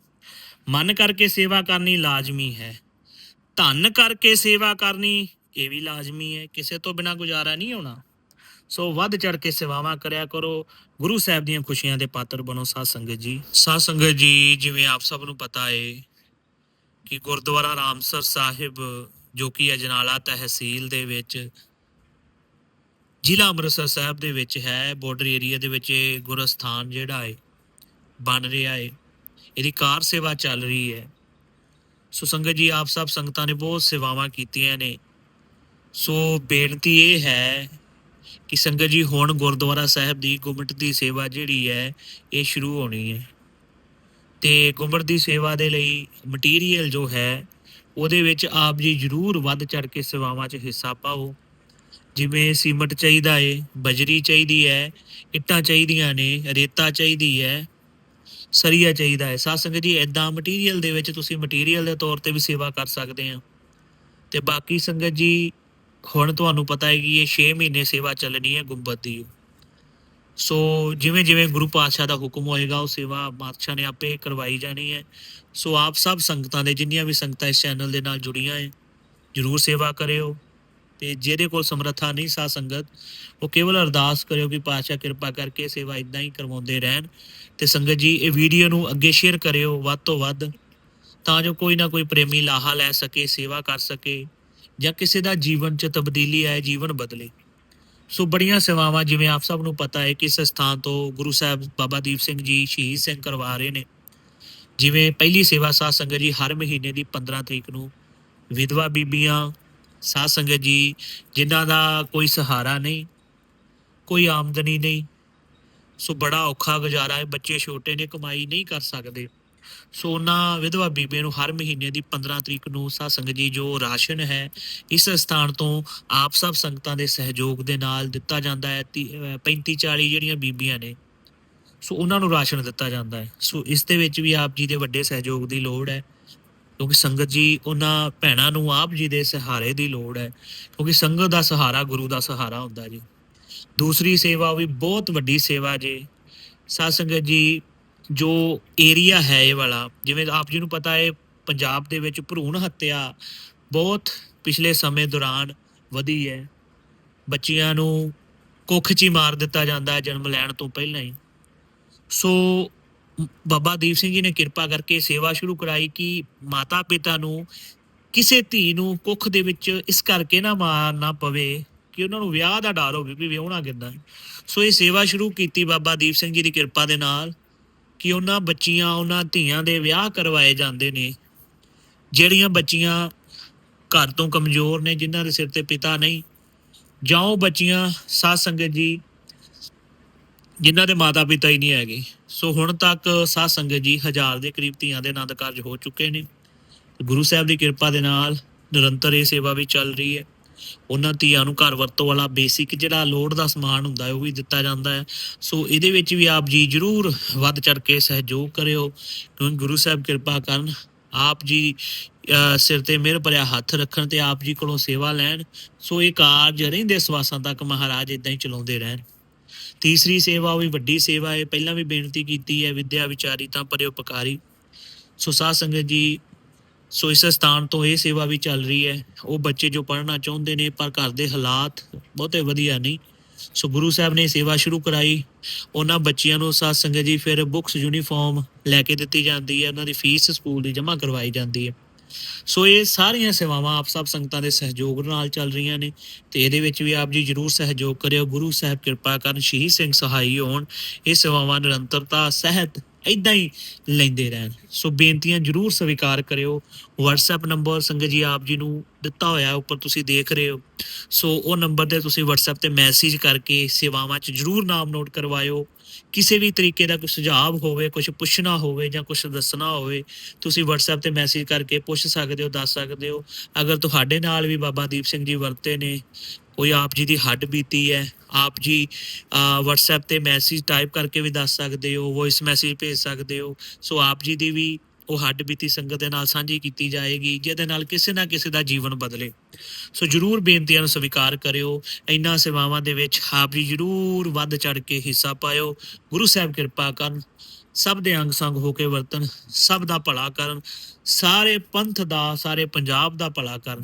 ਮਨ ਕਰਕੇ ਸੇਵਾ ਕਰਨੀ ਲਾਜ਼ਮੀ ਹੈ। ਧਨ ਕਰਕੇ ਸੇਵਾ ਕਰਨੀ ਇਹ ਵੀ ਲਾਜ਼ਮੀ ਹੈ। ਕਿਸੇ ਤੋਂ ਬਿਨਾ ਗੁਜ਼ਾਰਾ ਨਹੀਂ ਹੋਣਾ। ਸੋ ਵੱਧ ਚੜ ਕੇ ਸੇਵਾਵਾਂ ਕਰਿਆ ਕਰੋ। ਗੁਰੂ ਸਾਹਿਬ ਦੀਆਂ ਖੁਸ਼ੀਆਂ ਦੇ ਪਾਤਰ ਬਣੋ ਸਾਧ ਸੰਗਤ ਜੀ। ਸਾਧ ਸੰਗਤ ਜੀ, ਜਿਵੇਂ ਆਪ ਸਭ ਨੂੰ ਪਤਾ ਏ ਕਿ ਗੁਰਦੁਆਰਾ ਰਾਮਸਰ ਸਾਹਿਬ, ਜੋ ਕਿ ਅਜਨਾਲਾ ਤਹਿਸੀਲ ਦੇ ਵਿੱਚ ਜ਼ਿਲ੍ਹਾ ਅੰਮ੍ਰਿਤਸਰ ਸਾਹਿਬ ਦੇ ਵਿੱਚ ਹੈ ਬਾਰਡਰ ਏਰੀਆ ਦੇ ਵਿੱਚ ਇਹ ਗੁਰਸਥਾਨ ਜਿਹੜਾ ਹੈ, ਬਣ ਰਿਹਾ ਹੈ। ਇਹਦੀ ਕਾਰ ਸੇਵਾ ਚੱਲ ਰਹੀ ਹੈ। ਸੋ ਸੰਗਤ ਜੀ, ਆਪ ਸਭ ਸੰਗਤਾਂ ਨੇ ਬਹੁਤ ਸੇਵਾਵਾਂ ਕੀਤੀਆਂ ਨੇ। ਸੋ ਬੇਨਤੀ ਇਹ ਹੈ ਕਿ ਸੰਗਤ ਜੀ, ਹੁਣ ਗੁਰਦੁਆਰਾ ਸਾਹਿਬ ਦੀ ਗੁਮਟ ਦੀ ਸੇਵਾ ਜਿਹੜੀ ਹੈ, ਇਹ ਸ਼ੁਰੂ ਹੋਣੀ ਹੈ। ਤੇ ਗੁਮਟ ਦੀ ਸੇਵਾ ਦੇ ਲਈ ਮਟੀਰੀਅਲ ਜੋ ਹੈ, ਉਹਦੇ ਵਿੱਚ ਆਪ ਜੀ ਜਰੂਰ ਵੱਧ ਚੜ ਕੇ ਸੇਵਾਵਾਂ 'ਚ ਹਿੱਸਾ ਪਾਓ। ਜਿਵੇਂ ਸੀਮਟ ਚਾਹੀਦਾ ਏ, ਬਜਰੀ ਚਾਹੀਦੀ ਹੈ ਇੱਟਾਂ ਚਾਹੀਦੀਆਂ ਨੇ, ਰੇਤਾ ਚਾਹੀਦੀ ਹੈ ਸਰੀਆ ਚਾਹੀਦਾ ਹੈ ਸਾਧ ਸੰਗਤ ਜੀ ਐਦਾਂ ਮਟੀਰੀਅਲ ਦੇ ਵਿੱਚ ਤੁਸੀਂ ਮਟੀਰੀਅਲ ਦੇ ਤੌਰ ਤੇ ਵੀ ਸੇਵਾ ਕਰ ਸਕਦੇ ਆ। ਤੇ ਬਾਕੀ ਸੰਗਤ ਜੀ, ਹੁਣ ਤੁਹਾਨੂੰ ਪਤਾ ਹੈ ਕਿ ਇਹ 6 ਮਹੀਨੇ ਸੇਵਾ ਚੱਲਣੀ ਹੈ ਗੁੰਬਦ ਦੀ। ਸੋ ਜਿਵੇਂ ਜਿਵੇਂ ਗੁਰੂ ਪਾਤਸ਼ਾਹ ਦਾ ਹੁਕਮ ਹੋਏਗਾ, ਉਹ ਸੇਵਾ ਪਾਤਸ਼ਾਹ ਨੇ ਆਪੇ ਕਰਵਾਈ ਜਾਣੀ ਹੈ। ਸੋ ਆਪ ਸਭ ਸੰਗਤਾਂ ਦੇ, ਜਿੰਨੀਆਂ ਵੀ ਸੰਗਤਾਂ ਇਸ ਚੈਨਲ ਦੇ ਨਾਲ ਜੁੜੀਆਂ ਹੈ ਜਰੂਰ ਸੇਵਾ ਕਰਿਓ। ਤੇ ਜਿਹਦੇ ਕੋਲ ਸਮਰੱਥਾ ਨਹੀਂ ਸਾ ਸੰਗਤ, ਉਹ ਕੇਵਲ ਅਰਦਾਸ ਕਰਿਓ ਕਿ ਪਾਤਸ਼ਾਹ ਕਿਰਪਾ ਕਰਕੇ ਸੇਵਾ ਇਦਾਂ ਹੀ ਕਰਵਾਉਂਦੇ ਰਹਿਣ। ਤੇ ਸੰਗਤ ਜੀ, ਇਹ ਵੀਡੀਓ ਨੂੰ ਅੱਗੇ ਸ਼ੇਅਰ ਕਰਿਓ ਵੱਧ ਤੋਂ ਵੱਧ, ਤਾਂ ਜੋ ਕੋਈ ਨਾ ਕੋਈ ਪ੍ਰੇਮੀ ਲਾਹਾ ਲੈ ਸਕੇ, ਸੇਵਾ ਕਰ ਸਕੇ, ਜਾਂ ਕਿਸੇ ਦਾ ਜੀਵਨ 'ਚ ਤਬਦੀਲੀ ਆਏ, ਜੀਵਨ ਬਦਲੇ। ਸੋ ਬੜੀਆਂ ਸੇਵਾਵਾਂ, ਜਿਵੇਂ ਆਪ ਸਭ ਨੂੰ ਪਤਾ ਹੈ ਕਿ ਇਸ ਸਥਾਨ ਤੋਂ ਗੁਰੂ ਸਾਹਿਬ ਬਾਬਾ ਦੀਪ ਸਿੰਘ ਜੀ ਸ਼ਹੀਦ ਸਿੰਘ ਕਰਵਾ ਰਹੇ ਨੇ। ਜਿਵੇਂ ਪਹਿਲੀ ਸੇਵਾ ਸਾਧ ਸੰਗਤ ਜੀ ਹਰ ਮਹੀਨੇ ਦੀ 15 ਤਰੀਕ ਨੂੰ ਵਿਧਵਾ ਬੀਬੀਆਂ ਸਾਧ ਸੰਗਤ ਜੀ, ਜਿਨ੍ਹਾਂ ਦਾ ਕੋਈ ਸਹਾਰਾ ਨਹੀਂ, ਕੋਈ ਆਮਦਨੀ ਨਹੀਂ। ਸੋ ਬੜਾ ਔਖਾ ਗੁਜ਼ਾਰਾ ਹੈ, ਬੱਚੇ ਛੋਟੇ ਨੇ, ਕਮਾਈ ਨਹੀਂ ਕਰ ਸਕਦੇ। ਸੋ ਉਹਨਾਂ ਵਿਧਵਾ ਬੀਬੀਆਂ ਨੂੰ ਹਰ ਮਹੀਨੇ ਦੀ 15 ਤਰੀਕ ਨੂੰ ਸਾਧ ਸੰਗਤ ਜੀ, ਜੋ ਰਾਸ਼ਨ ਹੈ, ਇਸ ਸਥਾਨ ਤੋਂ ਆਪ ਸਭ ਸੰਗਤਾਂ ਦੇ ਸਹਿਯੋਗ ਦੇ ਨਾਲ ਦਿੱਤਾ ਜਾਂਦਾ ਹੈ 35 40 ਜਿਹੜੀਆਂ ਬੀਬੀਆਂ ਨੇ, ਸੋ ਉਹਨਾਂ ਨੂੰ ਰਾਸ਼ਨ ਦਿੱਤਾ ਜਾਂਦਾ ਹੈ। ਸੋ ਇਸ ਦੇ ਵਿੱਚ ਵੀ ਆਪ ਜੀ ਦੇ ਵੱਡੇ ਸਹਿਯੋਗ ਦੀ ਲੋੜ ਹੈ। ਕਿਉਂਕਿ ਸੰਗਤ ਜੀ, ਉਹਨਾਂ ਭੈਣਾਂ ਨੂੰ ਆਪ ਜੀ ਦੇ ਸਹਾਰੇ ਦੀ ਲੋੜ ਹੈ, ਕਿਉਂਕਿ ਸੰਗਤ ਦਾ ਸਹਾਰਾ ਗੁਰੂ ਦਾ ਸਹਾਰਾ ਹੁੰਦਾ ਜੀ। ਦੂਸਰੀ ਸੇਵਾ ਵੀ ਬਹੁਤ ਵੱਡੀ ਸੇਵਾ ਜੇ। ਸਾਧ ਸੰਗਤ ਜੀ, ਜੋ ਏਰੀਆ ਹੈ ਇਹ ਵਾਲਾ, ਜਿਵੇਂ ਆਪ ਜੀ ਨੂੰ ਪਤਾ ਹੈ, ਪੰਜਾਬ ਦੇ ਵਿੱਚ ਭਰੂਣ ਹੱਤਿਆ ਬਹੁਤ ਪਿਛਲੇ ਸਮੇਂ ਦੌਰਾਨ ਵਧੀ ਹੈ। ਬੱਚਿਆਂ ਨੂੰ ਕੁੱਖ 'ਚ ਹੀ ਮਾਰ ਦਿੱਤਾ ਜਾਂਦਾ ਹੈ ਜਨਮ ਲੈਣ ਤੋਂ ਪਹਿਲਾਂ ਹੀ। ਸੋ ਬਾਬਾ ਦੀਪ ਸਿੰਘ ਜੀ ਨੇ ਕਿਰਪਾ ਕਰਕੇ ਸੇਵਾ ਸ਼ੁਰੂ ਕਰਾਈ ਕਿ ਮਾਤਾ ਪਿਤਾ ਨੂੰ ਕਿਸੇ ਧੀ ਨੂੰ ਕੁੱਖ ਦੇ ਵਿੱਚ ਇਸ ਕਰਕੇ ਨਾ ਮਾਰਨਾ ਪਵੇ ਕਿ ਉਹਨਾਂ ਨੂੰ ਵਿਆਹ ਦਾ ਡਰ ਹੋਵੇ ਵੀ ਵਿਆਹਣਾ ਕਿੱਦਾਂ ਸੋ ਇਹ ਸੇਵਾ ਸ਼ੁਰੂ ਕੀਤੀ ਬਾਬਾ ਦੀਪ ਸਿੰਘ ਜੀ ਦੀ ਕਿਰਪਾ ਦੇ ਨਾਲ ਕਿ ਉਹਨਾਂ ਬੱਚੀਆਂ, ਉਹਨਾਂ ਧੀਆਂ ਦੇ ਵਿਆਹ ਕਰਵਾਏ ਜਾਂਦੇ ਨੇ। ਜਿਹੜੀਆਂ ਬੱਚੀਆਂ ਘਰ ਤੋਂ ਕਮਜ਼ੋਰ ਨੇ, ਜਿਨ੍ਹਾਂ ਦੇ ਸਿਰ ਤੇ ਪਿਤਾ ਨਹੀਂ, ਜਾਂ ਉਹ ਬੱਚੀਆਂ ਸਾਧ ਸੰਗਤ ਜੀ, ਜਿਨ੍ਹਾਂ ਦੇ ਮਾਤਾ ਪਿਤਾ ਹੀ ਨਹੀਂ ਹੈਗੇ। ਸੋ ਹੁਣ ਤੱਕ ਸਾਧ ਸੰਗਤ ਜੀ ਹਜ਼ਾਰ ਦੇ ਕਰੀਬ ਧੀਆਂ ਦੇ ਆਨੰਦ ਕਾਰਜ ਹੋ ਚੁੱਕੇ ਨੇ। ਗੁਰੂ ਸਾਹਿਬ ਦੀ ਕਿਰਪਾ ਦੇ ਨਾਲ ਨਿਰੰਤਰ ਇਹ ਸੇਵਾ ਵੀ ਚੱਲ ਰਹੀ ਹੈ। ਉਹਨਾਂ ਧੀਆਂ ਨੂੰ ਘਰ ਵਰਤੋਂ ਵਾਲਾ ਬੇਸਿਕ ਜਿਹੜਾ ਲੋੜ ਦਾ ਸਮਾਨ ਹੁੰਦਾ ਹੈ ਉਹ ਵੀ ਦਿੱਤਾ ਜਾਂਦਾ ਹੈ। ਸੋ ਇਹਦੇ ਵਿੱਚ ਵੀ ਆਪ ਜੀ ਜਰੂਰ ਵੱਧ ਚੜ ਕੇ ਸਹਿਯੋਗ ਕਰਿਓ। ਕਿਉਂਕਿ ਗੁਰੂ ਸਾਹਿਬ ਕਿਰਪਾ ਕਰਨ ਆਪ ਜੀ ਅਹ, ਸਿਰ ਤੇ ਮਿਹਰ ਭਰਿਆ ਹੱਥ ਰੱਖਣ ਤੇ ਆਪ ਜੀ ਕੋਲੋਂ ਸੇਵਾ ਲੈਣ। ਸੋ ਇਹ ਕਾਰਜ ਰਹਿੰਦੇ ਸਵਾਸਾਂ ਤੱਕ ਮਹਾਰਾਜ ਇਦਾਂ ਹੀ ਚਲਾਉਂਦੇ ਰਹਿਣ। ਤੀਸਰੀ ਸੇਵਾ ਉਹ ਵੀ ਵੱਡੀ ਸੇਵਾ ਹੈ। ਪਹਿਲਾਂ ਵੀ ਬੇਨਤੀ ਕੀਤੀ ਹੈ ਵਿਦਿਆ ਵਿਚਾਰੀ ਤਾਂ ਪਰਉਪਕਾਰੀ ਸੋ ਸਾਧ ਸੰਗਤ ਜੀ, ਸੋ ਇਸ ਸਥਾਨ ਤੋਂ ਇਹ ਸੇਵਾ ਵੀ ਚੱਲ ਰਹੀ ਹੈ। ਉਹ ਬੱਚੇ ਜੋ ਪੜ੍ਹਨਾ ਚਾਹੁੰਦੇ ਨੇ, ਪਰ ਘਰ ਦੇ ਹਾਲਾਤ ਬਹੁਤੇ ਵਧੀਆ ਨਹੀਂ। ਸੋ ਗੁਰੂ ਸਾਹਿਬ ਨੇ ਸੇਵਾ ਸ਼ੁਰੂ ਕਰਾਈ। ਉਹਨਾਂ ਬੱਚਿਆਂ ਨੂੰ ਸਾਧ ਸੰਗਤ ਜੀ ਫਿਰ ਬੁੱਕਸ, ਯੂਨੀਫਾਰਮ ਲੈ ਕੇ ਦਿੱਤੀ ਜਾਂਦੀ ਹੈ। ਉਹਨਾਂ ਦੀ ਫੀਸ ਸਕੂਲ ਦੀ ਜਮ੍ਹਾਂ ਕਰਵਾਈ ਜਾਂਦੀ ਹੈ। ਸੋ ਇਹ ਸਾਰੀਆਂ ਸੇਵਾਵਾਂ ਆਪ ਸਭ ਸੰਗਤਾਂ ਦੇ ਸਹਿਯੋਗ ਨਾਲ ਚੱਲ ਰਹੀਆਂ ਨੇ ਤੇ ਇਹਦੇ ਵਿੱਚ ਵੀ ਆਪ ਜੀ ਜਰੂਰ ਸਹਿਯੋਗ ਕਰਿਓ, ਗੁਰੂ ਸਾਹਿਬ ਕਿਰਪਾ ਕਰਨ, ਸ਼ਹੀਦ ਸਿੰਘ ਸਹਾਈ ਹੋਣ, ਇਹ ਸੇਵਾਵਾਂ ਨਿਰੰਤਰਤਾ, ਸਹਿਤ ਇਦਾਂ ਹੀ ਲੈਂਦੇ ਰਹਿਣ। ਸੋ ਬੇਨਤੀਆਂ ਜਰੂਰ ਸਵੀਕਾਰ ਕਰਿਓ। WhatsApp ਨੰਬਰ ਸੰਗਤ ਜੀ ਆਪ ਜੀ ਨੂੰ ਦਿੱਤਾ ਹੋਇਆ ਉੱਪਰ ਤੁਸੀਂ ਦੇਖ ਰਹੇ ਹੋ। ਸੋ ਉਹ ਨੰਬਰ ਤੇ ਤੁਸੀਂ WhatsApp ਤੇ ਮੈਸੇਜ ਕਰਕੇ ਸੇਵਾਵਾਂ 'ਚ ਜਰੂਰ ਨਾਮ ਨੋਟ ਕਰਵਾਇਓ। ਕਿਸੇ ਵੀ ਤਰੀਕੇ ਦਾ ਕੋਈ ਸੁਝਾਅ ਹੋਵੇ ਕੁਝ ਪੁੱਛਣਾ ਹੋਵੇ ਜਾਂ ਕੁਝ ਦੱਸਣਾ ਹੋਵੇ, ਤੁਸੀਂ WhatsApp ਤੇ ਮੈਸੇਜ ਕਰਕੇ ਪੁੱਛ ਸਕਦੇ ਹੋ, ਦੱਸ ਸਕਦੇ ਹੋ। ਅਗਰ ਤੁਹਾਡੇ ਨਾਲ ਵੀ ਬਾਬਾ ਦੀਪ ਸਿੰਘ ਜੀ ਵਰਤੇ ਨੇ ਕੋਈ ਆਪ ਜੀ ਦੀ ਹੱਡ ਬੀਤੀ ਹੈ ਆਪ ਜੀ ਅਹ, WhatsApp ਤੇ ਮੈਸੇਜ ਟਾਈਪ ਕਰਕੇ ਵੀ ਦੱਸ ਸਕਦੇ ਹੋ ਵੌਇਸ ਮੈਸੇਜ ਭੇਜ ਸਕਦੇ ਹੋ ਸੋ ਆਪ ਜੀ ਦੀ ਵੀ ਉਹ ਹੱਡ ਬੀਤੀ ਸੰਗਤ ਦੇ ਨਾਲ ਸਾਂਝੀ ਕੀਤੀ ਜਾਏਗੀ ਜਿਹਦੇ ਨਾਲ ਕਿਸੇ ਨਾ ਕਿਸੇ ਦਾ ਜੀਵਨ ਬਦਲੇ। ਸੋ ਜਰੂਰ ਬੇਨਤੀਆਂ ਨੂੰ ਸਵੀਕਾਰ ਕਰਿਓ ਇਹਨਾਂ ਸੇਵਾਵਾਂ ਦੇ ਵਿੱਚ ਆਪ ਜੀ ਜਰੂਰ ਵੱਧ ਚੜ ਕੇ ਹਿੱਸਾ ਪਾਇਓ। ਗੁਰੂ ਸਾਹਿਬ ਕਿਰਪਾ ਕਰਨ ਸਭ ਦੇ ਅੰਗ ਸੰਗ ਹੋ ਕੇ ਵਰਤਨ ਸਭ ਦਾ ਭਲਾ ਕਰਨ ਸਾਰੇ ਪੰਥ ਦਾ ਸਾਰੇ ਪੰਜਾਬ ਦਾ ਭਲਾ ਕਰਨ।